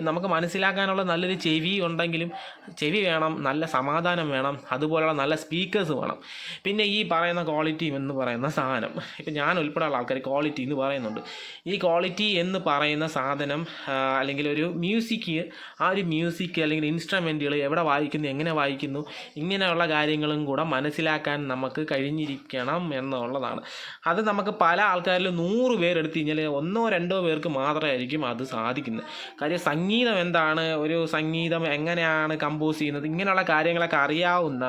നമുക്ക് മനസ്സിലാക്കാനുള്ള നല്ലൊരു ചെവി ഉണ്ടെങ്കിലും ചെവി വേണം നല്ല സമാധാനം വേണം അതുപോലെയുള്ള നല്ല സ്പീക്കേഴ്സ് വേണം. പിന്നെ ഈ പറയുന്ന ക്വാളിറ്റി എന്ന് പറയുന്ന സാധനം. ഇപ്പം ഞാൻ ഉൾപ്പെടെയുള്ള ആൾക്കാർ ക്വാളിറ്റി എന്ന് പറയുന്നുണ്ട്. ഈ ക്വാളിറ്റി എന്ന് പറയുന്ന സാധനം അല്ലെങ്കിൽ ഒരു മ്യൂസിക് ആ ഒരു മ്യൂസിക് അല്ലെങ്കിൽ ഇൻസ്ട്രുമെന്റുകൾ എവിടെ വായിക്കുന്നു എങ്ങനെ വായിക്കുന്നു ഇങ്ങനെയുള്ള കാര്യങ്ങളും കൂടെ മനസ്സിലാക്കാൻ നമുക്ക് കഴിഞ്ഞിരിക്കണം എന്നുള്ളതാണ്. അത് നമുക്ക് പല ആൾക്കാരിലും നൂറ് പേരെടുത്ത് കഴിഞ്ഞാൽ ഒന്നോ രണ്ടോ പേർക്ക് മാത്രമായിരിക്കും അത് സാധിക്കുന്നത്. കാര്യം സംഗീതം എന്താണ്? ഒരു സംഗീതം എങ്ങനെയാണ് കമ്പോസ് ചെയ്യുന്നത്? ഇങ്ങനെയുള്ള കാര്യങ്ങളൊക്കെ അറിയാവുന്ന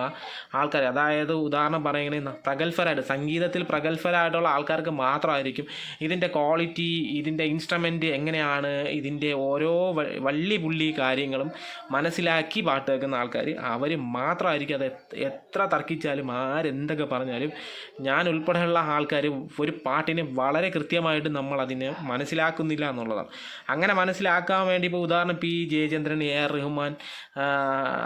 ആൾക്കാർ അതായത് ഉദാഹരണം പറയുകയാണെങ്കിൽ പ്രഗത്ഭരായിട്ട് സംഗീതത്തിൽ പ്രഗത്ഭരായിട്ടുള്ള ആൾക്കാർക്ക് മാത്രമായിരിക്കും ഇതിന്റെ ക്വാളിറ്റി ഇതിന്റെ ഇൻസ്ട്രുമെന്റ് എങ്ങനെയാണ് ഇതിന്റെ ഓരോ വള്ളി പുള്ളി കാര്യങ്ങളും മനസ്സിലാക്കി പാട്ട് കേൾക്കുന്ന ആൾക്കാർ അവർ മാത്രമായിരിക്കും അത് എത്ര- തർക്കിച്ചാലും ആരെന്തൊക്കെ പറഞ്ഞാലും ഞാൻ ഉൾപ്പെടെയുള്ള ആൾക്കാർ ഒരു പാട്ടിനെ വളരെ കൃത്യമായിട്ട് നമ്മൾ മനസ്സിലാക്കുന്നില്ല എന്നുള്ളതാണ്. അങ്ങനെ മനസ്സിലാക്കാൻ വേണ്ടി ഇപ്പോൾ ഉദാഹരണം P Jayachandran A R Rahman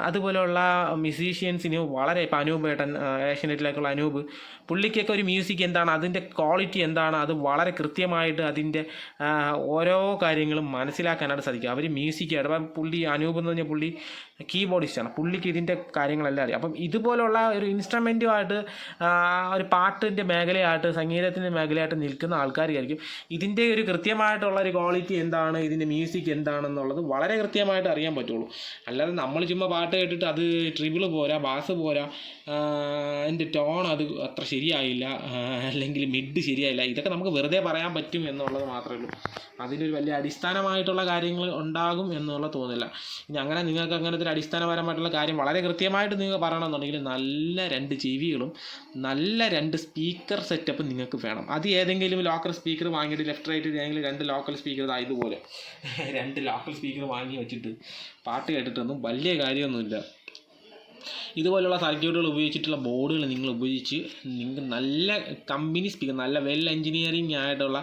അതുപോലെയുള്ള മ്യൂസീഷ്യൻസിന് വളരെ ഇപ്പോൾ അനൂപ് ഏട്ടൻ ഏഷ്യനെറ്റിലേക്കുള്ള അനൂപ് പുള്ളിക്കൊക്കെ ഒരു മ്യൂസിക് എന്താണ് അതിന്റെ ക്വാളിറ്റി എന്താണ് അത് വളരെ കൃത്യമായിട്ട് അതിന്റെ ഓരോ കാര്യങ്ങളും മനസ്സിലാക്കാനായിട്ട് സാധിക്കും. അവർ മ്യൂസിക് അപ്പം പുള്ളി അനൂപ് എന്ന് പറഞ്ഞാൽ പുള്ളി കീബോർഡിസ്റ്റാണ് പുള്ളിക്ക് ഇതിന്റെ കാര്യങ്ങളെല്ലാം അറിയാം. അപ്പം ഇതുപോലുള്ള ഒരു ഇൻസ്ട്രുമെന്റുമായിട്ട് ഒരു പാട്ടിന്റെ മേഖലയായിട്ട് സംഗീതത്തിന്റെ മേഖലയായിട്ട് നിൽക്കുന്ന ആൾക്കാർക്കായിരിക്കും ഇതിന്റെ ഒരു കൃത്യമായിട്ടുള്ള ഒരു ക്വാളിറ്റി എന്താണ് ഇതിന്റെ മ്യൂസിക് എന്താണെന്നുള്ളത് വളരെ കൃത്യമായിട്ട് അറിയാൻ പറ്റുള്ളൂ. അല്ലാതെ നമ്മൾ ചുമ്മാ പാട്ട് കേട്ടിട്ട് അത് ട്രിബിൾ പോരാ ബാസ് പോരാ അതിന്റെ ടോൺ അത് അത്ര ശരിയായില്ല അല്ലെങ്കിൽ മിഡ് ശരിയായില്ല. ഇതൊക്കെ നമുക്ക് വെറുതെ പറയാൻ പറ്റും എന്നുള്ളത് മാത്രമേ ഉള്ളൂ. അതിനൊരു വലിയ അടിസ്ഥാനമായിട്ടുള്ള കാര്യങ്ങൾ ഉണ്ടാകും എന്നുള്ള തോന്നില്ല ഇനി അങ്ങനെ നിങ്ങൾക്ക് അങ്ങനത്തെ ഒരു അടിസ്ഥാനപരമായിട്ടുള്ള കാര്യം വളരെ കൃത്യമായിട്ട് നിങ്ങൾക്ക് പറയണമെന്നുണ്ടെങ്കിൽ നല്ല രണ്ട് ചെവികളും നല്ല രണ്ട് സ്പീക്കർ സെറ്റപ്പ് നിങ്ങൾക്ക് വേണം. അത് ഏതെങ്കിലും ലോക്കൽ സ്പീക്കർ വാങ്ങിയിട്ട് ലെഫ്റ്റ് റൈറ്റ് ഏതെങ്കിലും രണ്ട് ലോക്കൽ സ്പീക്കർ ഇതാ ഇതുപോലെ. രണ്ട് ലോക്കൽ സ്പീക്കർ വാങ്ങി വെച്ചിട്ട് പാട്ട് കേട്ടിട്ടൊന്നും വലിയ കാര്യമൊന്നുമില്ല. ഇതുപോലുള്ള സർക്യൂട്ടുകൾ ഉപയോഗിച്ചിട്ടുള്ള ബോർഡുകൾ നിങ്ങൾ ഉപയോഗിച്ച് നിങ്ങൾക്ക് നല്ല കമ്പനി സ്പീക്കർ നല്ല വെൽ എൻജിനീയറിംഗ് ആയിട്ടുള്ള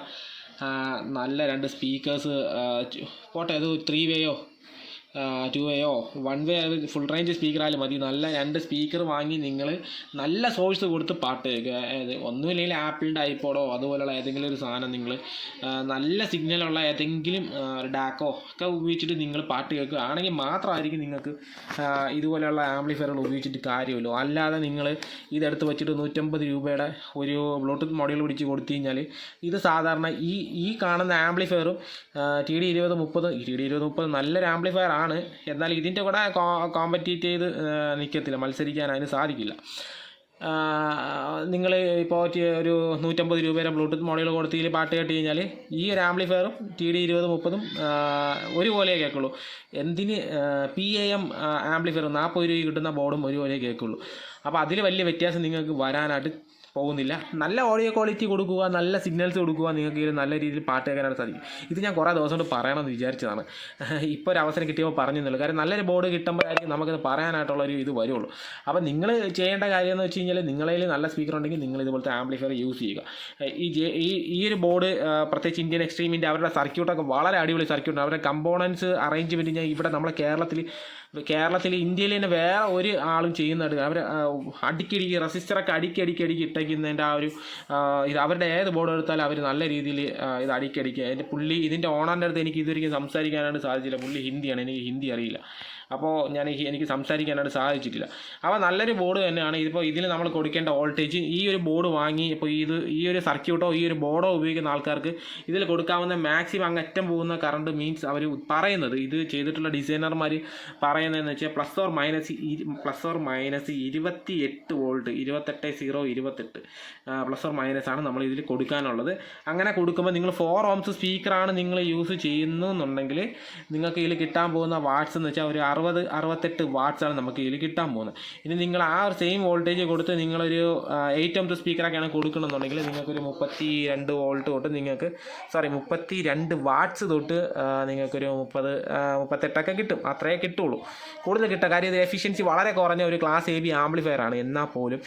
നല്ല രണ്ട് സ്പീക്കേഴ്സ് പോട്ടെ അത് ത്രീ വേയോ ടു വേയോ വൺ വേ ഫുൾ റേഞ്ച് സ്പീക്കറായാലും മതി. നല്ല രണ്ട് സ്പീക്കർ വാങ്ങി നിങ്ങൾ നല്ല സോഴ്സ് കൊടുത്ത് പാട്ട് കേൾക്കുക. ഒന്നുമില്ലെങ്കിൽ ആപ്പിളിന്റെ ഐപോഡോ അതുപോലെയുള്ള ഏതെങ്കിലും ഒരു സാധനം നിങ്ങൾ നല്ല സിഗ്നലുള്ള ഏതെങ്കിലും ഒരു ഡാക്കോ ഒക്കെ ഉപയോഗിച്ചിട്ട് നിങ്ങൾ പാട്ട് കേൾക്കുക. ആണെങ്കിൽ മാത്രമായിരിക്കും നിങ്ങൾക്ക് ഇതുപോലെയുള്ള ആംപ്ലിഫയറുകൾ ഉപയോഗിച്ചിട്ട് കാര്യമല്ലോ അല്ലാതെ നിങ്ങൾ ഇതെടുത്ത് വെച്ചിട്ട് നൂറ്റമ്പത് രൂപയുടെ ഒരു ബ്ലൂടൂത്ത് മോഡൽ പിടിച്ച് കൊടുത്തു കഴിഞ്ഞാൽ ഇത് സാധാരണ ഈ ഈ കാണുന്ന ആംപ്ലിഫയറും ടി ഡി ഇരുപത് മുപ്പത് ടി ഡി ഇരുപത് മുപ്പത് നല്ലൊരു ആംപ്ലിഫയർ ആണ്. എന്നാൽ ഇതിന്റെ കൂടെ കോമ്പറ്റീറ്റ് ചെയ്ത് നിൽക്കത്തില്ല മത്സരിക്കാൻ അതിന് സാധിക്കില്ല. നിങ്ങൾ ഇപ്പോൾ ഒരു നൂറ്റമ്പത് രൂപയുടെ ബ്ലൂടൂത്ത് മോഡൽ കൊടുത്തതിൽ പാട്ട് കേട്ട് കഴിഞ്ഞാൽ ഈ ഒരു ആംപ്ലിഫയറും ടി ഡി ഇരുപത് മുപ്പതും ഒരുപോലെ കേൾക്കുള്ളൂ. എന്തിന് പി എ എം ആംപ്ലിഫയർ നാൽപ്പത് രൂപ കിട്ടുന്ന ബോർഡും ഒരുപോലെ കേൾക്കുള്ളൂ. അപ്പോൾ അതിൽ വലിയ വ്യത്യാസം നിങ്ങൾക്ക് വരാനായിട്ട് പോകുന്നില്ല. നല്ല ഓഡിയോ ക്വാളിറ്റി കൊടുക്കുക നല്ല സിഗ്നൽസ് കൊടുക്കുക നിങ്ങൾക്ക് ഇതിൽ നല്ല രീതിയിൽ പാട്ട് കേൾക്കാനായിട്ട് സാധിക്കും. ഇത് ഞാൻ കുറേ ദിവസം കൊണ്ട് പറയണമെന്ന് വിചാരിച്ചതാണ്. ഇപ്പോൾ ഒരു അവസരം കിട്ടിയപ്പോൾ പറഞ്ഞെന്നുള്ളൂ കാരണം നല്ലൊരു ബോർഡ് കിട്ടുമ്പോഴായിരിക്കും നമുക്കത് പറയാനായിട്ടുള്ള ഒരു ഇത് വരുള്ളൂ. അപ്പോൾ നിങ്ങൾ ചെയ്യേണ്ട കാര്യം എന്ന് വെച്ച് കഴിഞ്ഞാൽ നിങ്ങളതിൽ നല്ല സ്പീക്കർ ഉണ്ടെങ്കിൽ നിങ്ങൾ ഇതുപോലത്തെ ആംപ്ലിഫയർ യൂസ് ചെയ്യുക. ഈ ഈ ഈ ഒരു ബോർഡ് പ്രത്യേകിച്ച് ഇന്ത്യൻ എക്സ്ട്രീമിന്റെ അവരുടെ സർക്യൂട്ടൊക്കെ വളരെ അടിപൊളി സർക്യൂട്ടാണ് അവരുടെ കമ്പോണൻസ് അറേഞ്ച്മെന്റ് ഞാൻ ഇവിടെ നമ്മളെ കേരളത്തിൽ കേരളത്തിൽ ഇന്ത്യയിൽ തന്നെ വേറെ ഒരു ആളും ചെയ്യുന്നുണ്ട് അവർ അടിക്കടിക്ക് റെസിസ്റ്ററൊക്കെ അടിക്കടിക്ക് അടിക്കി ഇട്ടേക്കുന്നതിന്റെ ആ ഒരു ഇത് അവരുടെ ഏത് ബോർഡ് എടുത്താലും അവർ നല്ല രീതിയിൽ ഇത് അടിക്കടിക്കുക എന്റെ പുള്ളി ഇതിന്റെ ഓണറിന്റെ അടുത്ത് എനിക്ക് ഇതുവരെയും സംസാരിക്കാനായിട്ട് സാധിച്ചില്ല. പുള്ളി ഹിന്ദിയാണ്. എനിക്ക് ഹിന്ദി അറിയില്ല. അപ്പോൾ ഞാൻ എനിക്ക് സംസാരിക്കാനായിട്ട് സാധിച്ചിട്ടില്ല. അപ്പോൾ നല്ലൊരു ബോർഡ് തന്നെയാണ്. ഇതിപ്പോൾ ഇതിൽ നമ്മൾ കൊടുക്കേണ്ട വോൾട്ടേജ്. ഈ ഒരു ബോർഡ് വാങ്ങി ഇപ്പോൾ ഇത് ഈ ഒരു സർക്യൂട്ടോ ഈ ഒരു ബോർഡോ ഉപയോഗിക്കുന്ന ആൾക്കാർക്ക് ഇതിൽ കൊടുക്കാവുന്ന മാക്സിമം അങ്ങറ്റം പോകുന്ന കറണ്ട് മീൻസ് അവർ പറയുന്നത്. ഇത് ചെയ്തിട്ടുള്ള ഡിസൈനർമാർ പറയുന്നതെന്ന് വെച്ചാൽ plus or minus plus or minus ഇരുപത്തി എട്ട് വോൾട്ട് ഇരുപത്തെട്ട് സീറോ ഇരുപത്തെട്ട് പ്ലസ് ഓർ മൈനസ് ആണ് നമ്മൾ ഇതിൽ കൊടുക്കാനുള്ളത്. അങ്ങനെ കൊടുക്കുമ്പോൾ നിങ്ങൾ ഫോർ ഓംസ് സ്പീക്കറാണ് നിങ്ങൾ യൂസ് ചെയ്യുന്നു എന്നുണ്ടെങ്കിൽ നിങ്ങൾക്ക് ഇതിൽ കിട്ടാൻ പോകുന്ന വാട്ട്സ് എന്ന് വെച്ചാൽ ഒരു അറുപത് അറുപത്തെട്ട് വാട്ട്സ് ആണ് നമുക്ക് ഇതിൽ കിട്ടാൻ പോകുന്നത്. ഇനി നിങ്ങൾ ആ സെയിം വോൾട്ടേജ് കൊടുത്ത് നിങ്ങളൊരു എയ്റ്റ് ടു സ്പീക്കറൊക്കെയാണ് കൊടുക്കണമെന്നുണ്ടെങ്കിൽ നിങ്ങൾക്കൊരു മുപ്പത്തി രണ്ട് വോൾട്ട് തൊട്ട് നിങ്ങൾക്ക് സോറി മുപ്പത്തി രണ്ട് വാട്ട്സ് തൊട്ട് നിങ്ങൾക്കൊരു മുപ്പത് മുപ്പത്തെട്ടൊക്കെ കിട്ടും. അത്രയേ കിട്ടുള്ളൂ. കൂടുതൽ കിട്ടുക കാര്യം ഇത് എഫിഷ്യൻസി വളരെ കുറഞ്ഞ ഒരു ക്ലാസ് എ ബി ആംപ്ലിഫയർ ആണ്. എന്നാൽ പോലും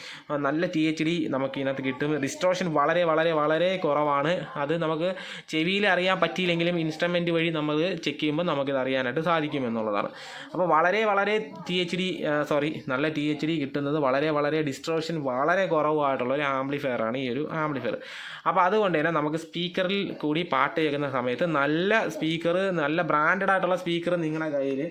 നല്ല ടി എച്ച് ഡി നമുക്ക് ഇതിനകത്ത് കിട്ടും. ഡിസ്ട്രോഷൻ വളരെ വളരെ വളരെ കുറവാണ്. അത് നമുക്ക് ചെവിയിൽ അറിയാൻ പറ്റിയില്ലെങ്കിലും ഇൻസ്ട്രുമെന്റ് വഴി നമ്മൾ ചെക്ക് ചെയ്യുമ്പോൾ നമുക്കിത് അറിയാനായിട്ട് സാധിക്കും എന്നുള്ളതാണ്. അപ്പോൾ വളരെ വളരെ ടി എച്ച് ഡി സോറി നല്ല ടി എച്ച് ഡി കിട്ടുന്നത് വളരെ വളരെ ഡിസ്ട്രോഷൻ വളരെ കുറവായിട്ടുള്ള ഒരു ആംപ്ലിഫയർ ആണ് ഈ ഒരു ആംപ്ലിഫയർ അപ്പോൾ അതുകൊണ്ട് തന്നെ നമുക്ക് സ്പീക്കറിൽ കൂടി പാട്ട് കേൾക്കുന്ന സമയത്ത് നല്ല സ്പീക്കർ നല്ല ബ്രാൻഡഡ് ആയിട്ടുള്ള സ്പീക്കർ നിങ്ങളുടെ കയ്യിൽ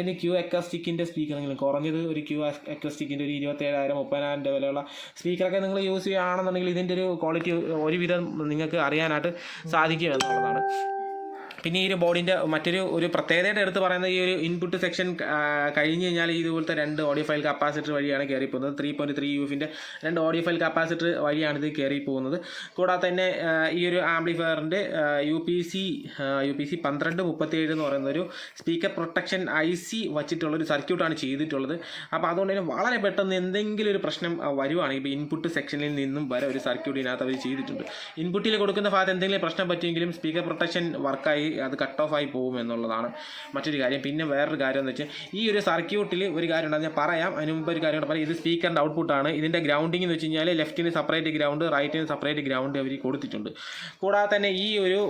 ഇനി ക്യൂ എക്കസ്റ്റിക്കിന്റെ സ്പീക്കറെങ്കിലും കുറഞ്ഞത് ഒരു ക്യൂ എക്കസ്റ്റിക്കിന്റെ ഒരു ഇരുപത്തേഴായിരം മുപ്പതിനായിരം രൂപ വിലയുള്ള സ്പീക്കറൊക്കെ നിങ്ങൾ യൂസ് ചെയ്യുകയാണെന്നുണ്ടെങ്കിൽ ഇതിന്റെ ഒരു ക്വാളിറ്റി ഒരുവിധം നിങ്ങൾക്ക് അറിയാനായിട്ട് സാധിക്കും എന്നുള്ളതാണ്. പിന്നെ ഈ ഒരു ബോർഡിന്റെ മറ്റൊരു ഒരു പ്രത്യേകതയുടെ എടുത്ത് പറയുന്നത് ഈ ഒരു ഇൻപുട്ട് സെക്ഷൻ കഴിഞ്ഞ് കഴിഞ്ഞാൽ ഇതുപോലത്തെ രണ്ട് ഓഡിയോ ഫയൽ കപ്പാസിറ്റർ വഴിയാണ് കയറി പോകുന്നത് ത്രീ പോയിന്റ് ത്രീ യു രണ്ട് ഓഡിയോ ഫയൽ കപ്പാസിറ്റർ വഴിയാണ് ഇത് കയറി പോകുന്നത് കൂടാതെ തന്നെ ഈ ഒരു ആംപ്ലിഫയറിന്റെ U P C U P C പന്ത്രണ്ട് മുപ്പത്തിയേഴ് എന്ന് പറയുന്ന ഒരു സ്പീക്കർ പ്രൊട്ടക്ഷൻ ഐ സി വച്ചിട്ടുള്ള ഒരു സർക്യൂട്ടാണ് ചെയ്തിട്ടുള്ളത്. അപ്പോൾ അതുകൊണ്ട് തന്നെ വളരെ പെട്ടെന്ന് എന്തെങ്കിലും ഒരു പ്രശ്നം വരുവാണെങ്കിൽ ഇപ്പോൾ ഇൻപുട്ട് സെക്ഷനിൽ നിന്നും വരെ ഒരു സർക്യൂട്ട് ഇതിനകത്ത് അവർ ചെയ്തിട്ടുണ്ട്. ഇൻപുട്ടിൽ കൊടുക്കുന്ന ഭാഗത്ത് എന്തെങ്കിലും പ്രശ്നം പറ്റിയെങ്കിലും സ്പീക്കർ പ്രൊട്ടക്ഷൻ വർക്കായി അത് കട്ട് ഓഫ് ആയി പോകും എന്നുള്ളതാണ് മറ്റൊരു കാര്യം. പിന്നെ വേറൊരു കാര്യം എന്ന് വെച്ചാൽ ഈ ഒരു സർക്യൂട്ടിൽ ഒരു കാര്യം ഉണ്ട് ഞാൻ പറയാം. അതിന് മുമ്പ് ഒരു കാര്യം പറയാം. ഇത് സ്പീക്കറിന്റെ ഔട്ട്പുട്ടാണ് ഇതിന്റെ ഗ്രൗണ്ടിങ് എന്ന് വെച്ച് കഴിഞ്ഞാൽ ലെഫ്റ്റിന് സെപ്പറേറ്റ് ഗ്രൗണ്ട് റൈറ്റിന് സെപ്പറേറ്റ് ഗ്രൗണ്ട് അവർ കൊടുത്തിട്ടുണ്ട്. കൂടാതെ തന്നെ ഈ ഒരു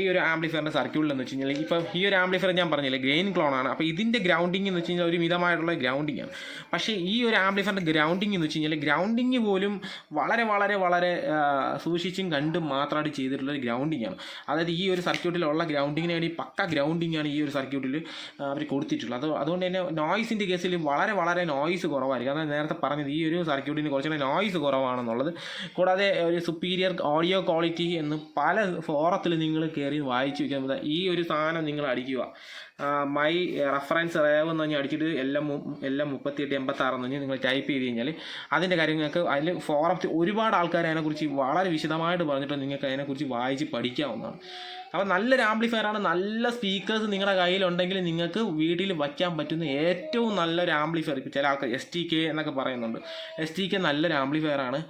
ഈ ഒരു ആംപ്ലിഫയറിന്റെ സർക്യൂട്ടിൽ എന്ന് വെച്ച് കഴിഞ്ഞാൽ ഇപ്പം ഈ ഒരു ആംപ്ലിഫയർ ഞാൻ പറഞ്ഞില്ലേ ഗ്രെയിൻ ക്ലോൺ ആണ്. അപ്പോൾ ഇതിന്റെ ഗ്രൗണ്ടിങ് എന്ന് വെച്ച് കഴിഞ്ഞാൽ ഒരു മിതമായിട്ടുള്ള ഗ്രൗണ്ടിങ് ആണ്. പക്ഷേ ഈ ഒരു ആംപ്ലിഫയറിന്റെ ഗ്രൗണ്ടിങ് എന്ന് വെച്ച് കഴിഞ്ഞാൽ ഗ്രൗണ്ടിങ് പോലും വളരെ വളരെ വളരെ സൂക്ഷിച്ചും കണ്ടും മാത്രമായിട്ട് ചെയ്തിട്ടുള്ള ഒരു ഗ്രൗണ്ടിങ് ആണ്. അതായത് ഈ ഒരു സർക്യൂട്ടിലുള്ള ഗ്രൗണ്ടിങ്ങിന് വേണ്ടി പക്ക ഗ്രൗണ്ടിങ് ആണ് ഈ ഒരു സർക്യൂട്ടിൽ അവർ കൊടുത്തിട്ടുള്ളത്. അത് അതുകൊണ്ട് തന്നെ നോയ്സിന്റെ കേസിൽ വളരെ വളരെ നോയ്സ് കുറവായിരിക്കും. അതാണ് നേരത്തെ പറഞ്ഞത്. ഈ ഒരു സർക്യൂട്ടിന് കുറച്ചുകൂടെ നോയ്സ് കുറവാണെന്നുള്ളത്. കൂടാതെ ഒരു സുപ്പീരിയർ ഓഡിയോ ക്വാളിറ്റി എന്ന് പല ഫോറത്തിൽ നിങ്ങൾ കയറി വായിച്ചു വയ്ക്കുന്നത് ഈ ഒരു സാധനം നിങ്ങൾ അടിക്കുക. മൈ റെഫറൻസ് റേവ് എന്ന് പറഞ്ഞാൽ അടിച്ചിട്ട് എല്ലാം എല്ലാം മുപ്പത്തിയെട്ട് എൺപത്തി എന്ന് പറഞ്ഞ് നിങ്ങൾ ടൈപ്പ് ചെയ്ത് കഴിഞ്ഞാൽ അതിന്റെ കാര്യങ്ങൾക്ക് അതിൽ ഫോറത്തിൽ ഒരുപാട് ആൾക്കാർ അതിനെക്കുറിച്ച് വളരെ വിശദമായിട്ട് പറഞ്ഞിട്ട് നിങ്ങൾക്ക് അതിനെക്കുറിച്ച് വായിച്ച് പഠിക്കാവുന്നതാണ്. അപ്പോൾ നല്ലൊരു ആംപ്ലിഫയർ ആണ് നല്ല സ്പീക്കേഴ്സ് നിങ്ങളുടെ കയ്യിലുണ്ടെങ്കിൽ നിങ്ങൾക്ക് വീട്ടിൽ വയ്ക്കാൻ പറ്റുന്ന ഏറ്റവും നല്ലൊരു ആംപ്ലിഫയർ ഇപ്പോൾ ചില ആൾക്കാർ എസ് ടി കെ എന്നൊക്കെ പറയുന്നുണ്ട്. എസ് ടി കെ നല്ലൊരു ആംപ്ലിഫയർ ആണ്.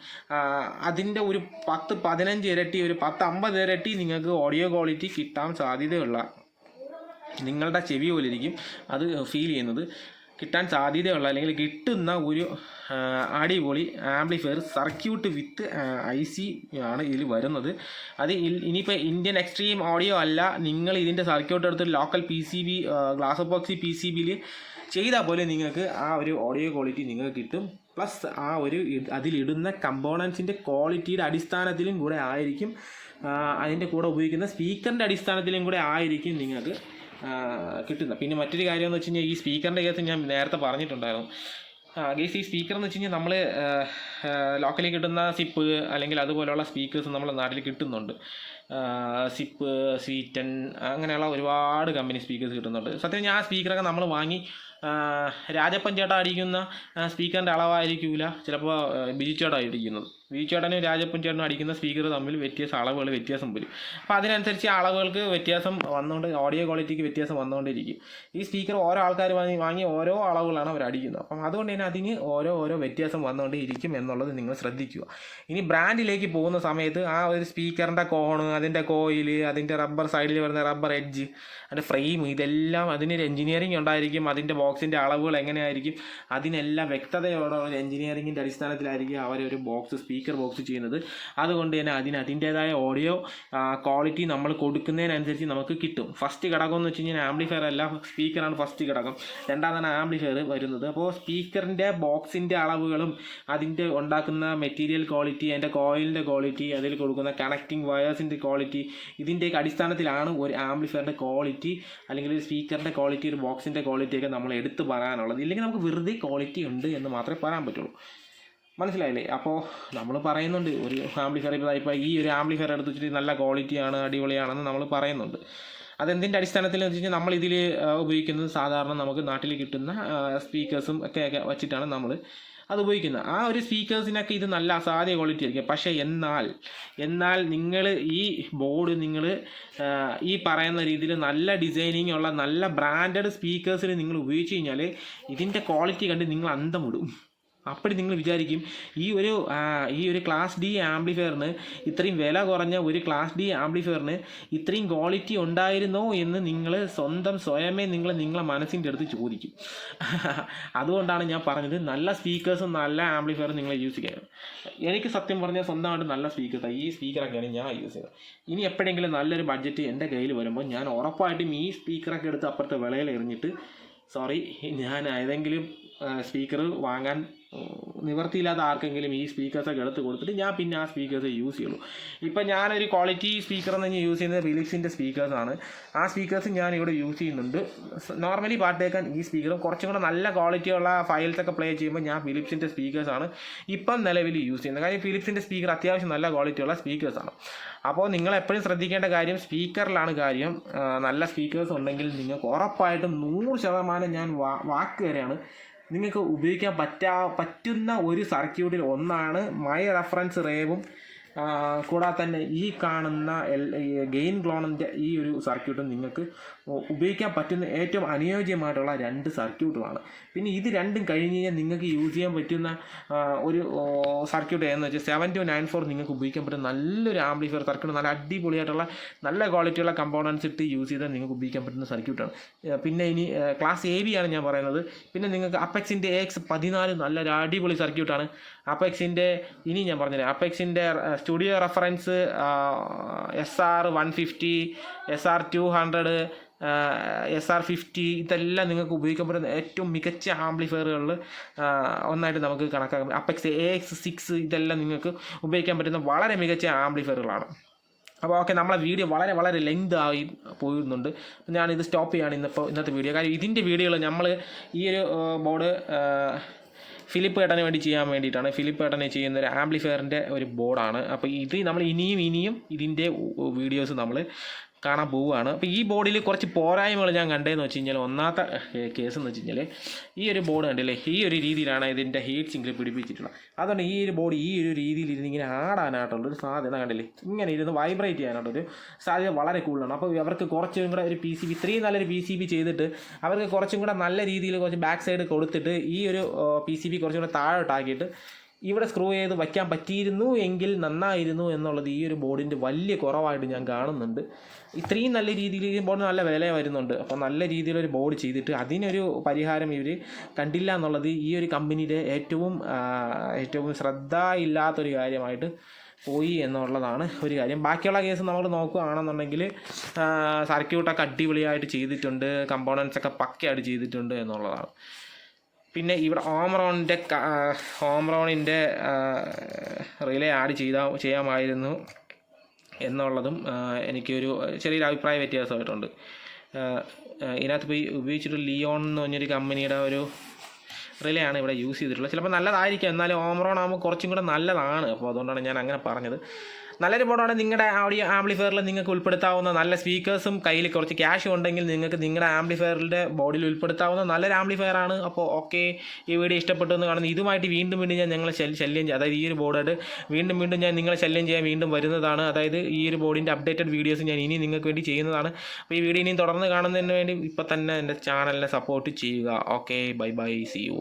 അതിന്റെ ഒരു പത്ത് പതിനഞ്ച് ഇരട്ടി ഒരു പത്ത് അമ്പത് ഇരട്ടി നിങ്ങൾക്ക് ഓഡിയോ ക്വാളിറ്റി കിട്ടാൻ സാധ്യതയുള്ള നിങ്ങളുടെ ചെവി പോലിരിക്കും. അത് ഫീൽ ചെയ്യുന്നത്. കിട്ടാൻ സാധ്യതയുള്ള അല്ലെങ്കിൽ കിട്ടുന്ന ഒരു അടിപൊളി amplifier circuit with I C ആണ് ഇതിൽ വരുന്നത്. അത് ഇനിയിപ്പോൾ ഇന്ത്യൻ എക്സ്ട്രീം ഓഡിയോ അല്ല നിങ്ങൾ ഇതിന്റെ സർക്യൂട്ട് എടുത്ത് local P C B glass epoxy P C ബിയിൽ ചെയ്താൽ പോലെ നിങ്ങൾക്ക് ആ ഒരു ഓഡിയോ ക്വാളിറ്റി നിങ്ങൾക്ക് കിട്ടും. പ്ലസ് ആ ഒരു അതിലിടുന്ന കമ്പോണൻസിന്റെ ക്വാളിറ്റിയുടെ അടിസ്ഥാനത്തിലും കൂടെ ആയിരിക്കും അതിന്റെ കൂടെ ഉപയോഗിക്കുന്ന സ്പീക്കറിന്റെ അടിസ്ഥാനത്തിലും കൂടെ ആയിരിക്കും നിങ്ങൾക്ക് കിട്ടുന്ന കിട്ടുന്നത്. പിന്നെ മറ്റൊരു കാര്യം എന്ന് വെച്ച് കഴിഞ്ഞാൽ ഈ സ്പീക്കറിന്റെ കേസ് ഞാൻ നേരത്തെ പറഞ്ഞിട്ടുണ്ടായിരുന്നു. ഗേസ് ഈ സ്പീക്കർ എന്ന് വെച്ച് കഴിഞ്ഞാൽ നമ്മൾ ലോക്കലി കിട്ടുന്ന സിപ്പ് അല്ലെങ്കിൽ അതുപോലെയുള്ള സ്പീക്കേഴ്സ് നമ്മളെ നാട്ടിൽ കിട്ടുന്നുണ്ട്. സിപ്പ് സ്വീറ്റൻ അങ്ങനെയുള്ള ഒരുപാട് കമ്പനി സ്പീക്കേഴ്സ് കിട്ടുന്നുണ്ട്. സത്യം ഞാൻ ആ സ്പീക്കറൊക്കെ നമ്മൾ വാങ്ങി രാജപ്പൻ ചേട്ടാ അടിക്കുന്ന സ്പീക്കറിന്റെ അളവായിരിക്കില്ല ചിലപ്പോൾ ബിജി ചേട്ടൻ ബിജി ചേട്ടനും രാജപ്പൻ ചേട്ടനും അടിക്കുന്ന സ്പീക്കർ തമ്മിൽ വ്യത്യാസം അളവുകൾ വ്യത്യാസം വരും. അപ്പോൾ അതിനനുസരിച്ച് അളവുകൾക്ക് വ്യത്യാസം വന്നുകൊണ്ട് ഓഡിയോ ക്വാളിറ്റിക്ക് വ്യത്യാസം വന്നുകൊണ്ടിരിക്കും ഈ സ്പീക്കർ ഓരോ ആൾക്കാർ വാങ്ങി വാങ്ങി ഓരോ അളവുകളാണ് അവർ അടിക്കുന്നത്. അപ്പം അതുകൊണ്ട് തന്നെ അതിന് ഓരോ ഓരോ വ്യത്യാസം വന്നുകൊണ്ട് ഇരിക്കും എന്നുള്ളത് നിങ്ങൾ ശ്രദ്ധിക്കുക. ഇനി ബ്രാൻഡിലേക്ക് പോകുന്ന സമയത്ത് ആ ഒരു സ്പീക്കറിന്റെ കോണ് അതിന്റെ കോയിൽ അതിന്റെ റബ്ബർ സൈഡിൽ വരുന്ന റബ്ബർ എഡ്ജ് അതിന്റെ ഫ്രെയിം ഇതെല്ലാം അതിനൊരു എഞ്ചിനീയറിംഗ് ഉണ്ടായിരിക്കും. അതിന്റെ ബോക്സിന്റെ അളവുകൾ എങ്ങനെയായിരിക്കും? അതിനെല്ലാം വ്യക്തതയോടെ ഒരു എഞ്ചിനീയറിംഗിന്റെ അടിസ്ഥാനത്തിലായിരിക്കും അവരൊരു ബോക്സ് സ്പീക്കർ ബോക്സ് ചെയ്യുന്നത്. അതുകൊണ്ട് തന്നെ അതിന് അതിന്റേതായ ഓഡിയോ ക്വാളിറ്റി നമ്മൾ കൊടുക്കുന്നതിനനുസരിച്ച് നമുക്ക് കിട്ടും. ഫസ്റ്റ് ഘടകം എന്ന് വെച്ച് കഴിഞ്ഞാൽ ആംപ്ലിഫയർ അല്ല സ്പീക്കറാണ് ഫസ്റ്റ് ഘടകം. രണ്ടാമതാണ് ആംപ്ലിഫയർ വരുന്നത്. അപ്പോൾ സ്പീക്കറിന്റെ ബോക്സിന്റെ അളവുകളും അതിന്റെ ഉണ്ടാക്കുന്ന മെറ്റീരിയൽ ക്വാളിറ്റി അതിന്റെ കോയിലിന്റെ ക്വാളിറ്റി അതിൽ കൊടുക്കുന്ന കണക്റ്റിംഗ് വയേഴ്സിന്റെ ക്വാളിറ്റി ഇതിന്റെയൊക്കെ അടിസ്ഥാനത്തിലാണ് ഒരു ആംപ്ലിഫയറിന്റെ ക്വാളിറ്റി അല്ലെങ്കിൽ ഒരു സ്പീക്കറിന്റെ ക്വാളിറ്റി ഒരു ബോക്സിന്റെ ക്വാളിറ്റിയൊക്കെ നമ്മൾ എടുത്ത് പറയാനുള്ളത്. ഇല്ലെങ്കിൽ നമുക്ക് വെറുതെ ക്വാളിറ്റി ഉണ്ട് എന്ന് മാത്രമേ പറയാൻ പറ്റുള്ളൂ. മനസ്സിലായില്ലേ? അപ്പോൾ നമ്മൾ പറയുന്നുണ്ട് ഒരു ആംപ്ലിഫയർ ഇപ്പോൾ ഇപ്പോൾ ഈ ഒരു ആംപ്ലിഫയർ എടുത്ത് വെച്ചിട്ട് നല്ല ക്വാളിറ്റിയാണ് അടിപൊളിയാണെന്ന് നമ്മൾ പറയുന്നുണ്ട്. അതെന്തിന്റെ അടിസ്ഥാനത്തിൽ വെച്ച് കഴിഞ്ഞാൽ നമ്മൾ ഉപയോഗിക്കുന്നത് സാധാരണ നമുക്ക് നാട്ടിൽ കിട്ടുന്ന സ്പീക്കേഴ്സും ഒക്കെ വെച്ചിട്ടാണ് നമ്മൾ അത് ഉപയോഗിക്കുന്നത്. ആ ഒരു സ്പീക്കേഴ്സിനൊക്കെ ഇത് നല്ല അസാധ്യ ക്വാളിറ്റി ആയിരിക്കും. പക്ഷേ എന്നാൽ എന്നാൽ നിങ്ങൾ ഈ ബോർഡ് നിങ്ങൾ ഈ പറയുന്ന രീതിയിൽ നല്ല ഡിസൈനിങ് ഉള്ള നല്ല ബ്രാൻഡഡ് സ്പീക്കേഴ്സിൽ നിങ്ങൾ ഉപയോഗിച്ച് കഴിഞ്ഞാൽ ഇതിന്റെ ക്വാളിറ്റി കണ്ട് നിങ്ങൾ അന്തം വിടും. അപ്പോൾ നിങ്ങൾ വിചാരിക്കും ഈ ഒരു ഈ ഒരു ക്ലാസ് ഡി ആംപ്ലിഫയറിന് ഇത്രയും വില കുറഞ്ഞ ഒരു ക്ലാസ് ഡി ആംപ്ലിഫയറിന് ഇത്രയും ക്വാളിറ്റി ഉണ്ടായിരുന്നോ എന്ന് നിങ്ങൾ സ്വന്തം സ്വയമേ നിങ്ങൾ നിങ്ങളെ മനസ്സിന്റെ അടുത്ത് ചോദിക്കും. അതുകൊണ്ടാണ് ഞാൻ പറഞ്ഞത് നല്ല സ്പീക്കേഴ്സും നല്ല ആംപ്ലിഫയറും നിങ്ങൾ യൂസ് ചെയ്യുക എനിക്ക് സത്യം പറഞ്ഞാൽ സ്വന്തമായിട്ട് നല്ല സ്പീക്കേഴ്സാണ് ഈ സ്പീക്കറൊക്കെയാണ് ഞാൻ യൂസ് ചെയ്യുന്നത് ഇനി എപ്പോഴെങ്കിലും നല്ലൊരു ബഡ്ജറ്റ് എന്റെ കയ്യിൽ വരുമ്പോൾ ഞാൻ ഉറപ്പായിട്ടും ഈ സ്പീക്കറൊക്കെ എടുത്ത് അപ്പുറത്തെ വിളയിൽ എറിഞ്ഞിട്ട് സോറി ഞാൻ ഏതെങ്കിലും സ്പീക്കർ വാങ്ങാൻ നിവർത്തിയില്ലാത്ത ആർക്കെങ്കിലും ഈ സ്പീക്കേഴ്സൊക്കെ എടുത്ത് കൊടുത്തിട്ട് ഞാൻ പിന്നെ ആ സ്പീക്കേഴ്സ് യൂസ് ചെയ്യുള്ളൂ. ഇപ്പം ഞാനൊരു ക്വാളിറ്റി സ്പീക്കർ എന്ന് യൂസ് ചെയ്യുന്നത് ഫിലിപ്സിന്റെ സ്പീക്കേഴ്സാണ്. ആ സ്പീക്കേഴ്സ് ഞാൻ ഇവിടെ യൂസ് ചെയ്യുന്നുണ്ട്. നോർമലി പാട്ട് കേൾക്കാൻ ഈ സ്പീക്കറും കുറച്ചും കൂടെ നല്ല ക്വാളിറ്റിയുള്ള ഫയൽസൊക്കെ പ്ലേ ചെയ്യുമ്പോൾ ഞാൻ ഫിലിപ്സിന്റെ സ്പീക്കേഴ്സാണ് ഇപ്പം നിലവിൽ യൂസ് ചെയ്യുന്നത്. കാര്യം ഫിലിപ്സിന്റെ സ്പീക്കർ അത്യാവശ്യം നല്ല ക്വാളിറ്റിയുള്ള സ്പീക്കേഴ്സാണ്. അപ്പോൾ നിങ്ങൾ എപ്പോഴും ശ്രദ്ധിക്കേണ്ട കാര്യം സ്പീക്കറിലാണ് കാര്യം. നല്ല സ്പീക്കേഴ്സ് ഉണ്ടെങ്കിൽ നിങ്ങൾക്ക് ഉറപ്പായിട്ടും നൂറ് ശതമാനം ഞാൻ വാക്ക് വരെയാണ് നിങ്ങൾക്ക് ഉപയോഗിക്കാൻ പറ്റാ പറ്റുന്ന ഒരു സർക്യൂട്ടിൽ ഒന്നാണ് മൈ റെഫറൻസ് റേവും കൂടാതെ തന്നെ ഈ കാണുന്ന ഗെയിൻ ക്ലോണിന്റെ ഈ ഒരു സർക്യൂട്ടും നിങ്ങൾക്ക് ഉപയോഗിക്കാൻ പറ്റുന്ന ഏറ്റവും അനുയോജ്യമായിട്ടുള്ള രണ്ട് സർക്യൂട്ടുമാണ് പിന്നെ ഇത് രണ്ടും കഴിഞ്ഞ് കഴിഞ്ഞാൽ നിങ്ങൾക്ക് യൂസ് ചെയ്യാൻ പറ്റുന്ന ഒരു സർക്യൂട്ട് ഏതെന്ന് വെച്ചാൽ സെവൻ ടു നയൻ ഫോർ നിങ്ങൾക്ക് ഉപയോഗിക്കാൻ പറ്റുന്ന നല്ലൊരു ആംപ്ലിഫയർ സർക്യൂട്ട് നല്ല അടിപൊളിയായിട്ടുള്ള നല്ല ക്വാളിറ്റിയുള്ള കമ്പോണൻസ് ഇട്ട് യൂസ് ചെയ്താൽ നിങ്ങൾക്ക് ഉപയോഗിക്കാൻ പറ്റുന്ന സർക്യൂട്ടാണ്. പിന്നെ ഇനി ക്ലാസ് എ ബി ആണ് ഞാൻ പറയുന്നത്. പിന്നെ നിങ്ങൾക്ക് അപ്പെക്സിന്റെ എക്സ് പതിനാല് നല്ലൊരു അടിപൊളി സർക്യൂട്ടാണ്. അപ്പെക്സിന്റെ ഇനി ഞാൻ പറഞ്ഞുതരാം അപ്പെക്സിന്റെ studio reference S R one fifty S R two hundred S R fifty ഇതെല്ലാം നിങ്ങൾക്ക് ഉപയോഗിക്കാൻ പറ്റുന്ന ഏറ്റവും മികച്ച ആംപ്ലിഫയറുകളിൽ ഒന്നായിട്ട് നമുക്ക് കണക്കാക്കാം. അപ്പെക്സ് എ എക്സ് സിക്സ് ഇതെല്ലാം നിങ്ങൾക്ക് ഉപയോഗിക്കാൻ പറ്റുന്ന വളരെ മികച്ച ആംപ്ലിഫയറുകളാണ്. അപ്പോൾ ഓക്കെ നമ്മളെ വീഡിയോ വളരെ വളരെ ലെങ്ത് ആയി പോയിരുന്നുണ്ട്. ഞാനിത് സ്റ്റോപ്പ് ചെയ്യാണ് ഇന്നിപ്പോൾ ഇന്നത്തെ വീഡിയോ. കാര്യം ഇതിന്റെ വീഡിയോകൾ നമ്മൾ ഈ ഒരു ബോർഡ് ഫിലിപ്പ് ഏട്ടന് വേണ്ടി ചെയ്യാൻ വേണ്ടിയിട്ടാണ്. ഫിലിപ്പ് ഏട്ടനെ ചെയ്യുന്ന ഒരു ആംപ്ലിഫയറിന്റെ ഒരു ബോർഡാണ്. അപ്പോൾ ഇത് നമ്മൾ ഇനിയും ഇനിയും ഇതിന്റെ വീഡിയോസ് നമ്മൾ കാണാൻ പോവുകയാണ്. അപ്പോൾ ഈ ബോർഡിൽ കുറച്ച് പോരായ്മകൾ ഞാൻ കണ്ടതെന്ന് വെച്ച് കഴിഞ്ഞാൽ ഒന്നാമത്തെ കേസ് എന്ന് വെച്ച് കഴിഞ്ഞാൽ ഈ ഒരു ബോർഡ് കണ്ടില്ലേ? ഈ ഒരു രീതിയിലാണ് ഇതിന്റെ ഹീറ്റ് സിങ്കിൽ പിടിപ്പിച്ചിട്ടുള്ളത്. അതുകൊണ്ട് ഈ ഒരു ബോർഡ് ഈ ഒരു രീതിയിൽ ഇരുന്ന് ഇങ്ങനെ ആടാനായിട്ടുള്ള ഒരു സാധ്യത കണ്ടില്ലേ? ഇങ്ങനെ ഇരുന്ന് വൈബ്രേറ്റ് ചെയ്യാനായിട്ടൊരു സാധ്യത വളരെ കൂടുതലാണ്. അപ്പോൾ അവർക്ക് കുറച്ചും കൂടെ ഒരു പി സി ബി ഇത്രയും നല്ലൊരു പി സി ബി ചെയ്തിട്ട് അവർക്ക് കുറച്ചും കൂടെ നല്ല രീതിയിൽ കുറച്ച് ബാക്ക് സൈഡ് കൊടുത്തിട്ട് ഈ ഒരു പി സി ബി കുറച്ചും കൂടെ താഴോട്ടാക്കിയിട്ട് ഇവിടെ സ്ക്രൂ ചെയ്ത് വയ്ക്കാൻ പറ്റിയിരുന്നു എങ്കിൽ നന്നായിരുന്നു എന്നുള്ളത് ഈ ഒരു ബോർഡിന്റെ വലിയ കുറവായിട്ട് ഞാൻ കാണുന്നുണ്ട്. ഇത്രയും നല്ല രീതിയിൽ ഈ ബോർഡിന് നല്ല വില വരുന്നുണ്ട്. അപ്പോൾ നല്ല രീതിയിലൊരു ബോർഡ് ചെയ്തിട്ട് അതിനൊരു പരിഹാരം ഇവർ കണ്ടില്ല എന്നുള്ളത് ഈ ഒരു കമ്പനിയുടെ ഏറ്റവും ഏറ്റവും ശ്രദ്ധ ഇല്ലാത്തൊരു കാര്യമായിട്ട് പോയി എന്നുള്ളതാണ് ഒരു കാര്യം. ബാക്കിയുള്ള കേസ് നമ്മൾ നോക്കുകയാണെന്നുണ്ടെങ്കിൽ സർക്യൂട്ടൊക്കെ അടിപൊളിയായിട്ട് ചെയ്തിട്ടുണ്ട്. കമ്പോണൻസ് ഒക്കെ പക്കയായിട്ട് ചെയ്തിട്ടുണ്ട് എന്നുള്ളതാണ്. പിന്നെ ഇവിടെ ഓമറോണിന്റെ ഓമറോണിന്റെ റിലേ ആഡ് ചെയ്താ ചെയ്യാമായിരുന്നു എന്നുള്ളതും എനിക്കൊരു ചെറിയൊരു അഭിപ്രായ വ്യത്യാസമായിട്ടുണ്ട്. ഇതിനകത്ത് പോയി ഉപയോഗിച്ചിട്ട് ലിയോൺ എന്ന് പറഞ്ഞൊരു കമ്പനിയുടെ ഒരു റിലേ ആണ് ഇവിടെ യൂസ് ചെയ്തിട്ടുള്ളത്. ചിലപ്പോൾ നല്ലതായിരിക്കും. എന്നാലും ഓമറോൺ ആകുമ്പോൾ കുറച്ചും കൂടെ നല്ലതാണ്. അപ്പോൾ അതുകൊണ്ടാണ് ഞാൻ അങ്ങനെ പറഞ്ഞത്. നല്ലൊരു ബോർഡാണ് നിങ്ങളുടെ ഓഡിയോ ആംപ്ലിഫയറിൽ നിങ്ങൾക്ക് ഉൾപ്പെടുത്താവുന്ന നല്ല സ്പീക്കേഴ്സും കയ്യിൽ കുറച്ച് ക്യാഷ് ഉണ്ടെങ്കിൽ നിങ്ങൾക്ക് നിങ്ങളുടെ ആംപ്ലിഫയറിന്റെ ബോർഡിൽ ഉൾപ്പെടുത്താവുന്ന നല്ലൊരു ആംപ്ലിഫയറാണ് അപ്പോൾ ഓക്കെ ഈ വീഡിയോ ഇഷ്ടപ്പെട്ടു എന്ന് കാണുന്നത് ഇതുമായിട്ട് വീണ്ടും വീണ്ടും ഞാൻ നിങ്ങളെ ശല്യം ശല്യം അതായത് ഈ ഒരു ബോർഡായിട്ട് വീണ്ടും വീണ്ടും ഞാൻ നിങ്ങളെ ശല്യം ചെയ്യാൻ വീണ്ടും വരുന്നതാണ്. അതായത് ഈ ഒരു ബോർഡിന്റെ അപ്ഡേറ്റഡ് വീഡിയോസ് ഞാൻ ഇനി നിങ്ങൾക്ക് വേണ്ടി ചെയ്യുന്നതാണ്. അപ്പോൾ ഈ വീഡിയോ ഇനിയും തുടർന്ന് കാണുന്നതിന് വേണ്ടി ഇപ്പോൾ തന്നെ എന്റെ ചാനലിനെ സപ്പോർട്ട് ചെയ്യുക. Okay bye bye see you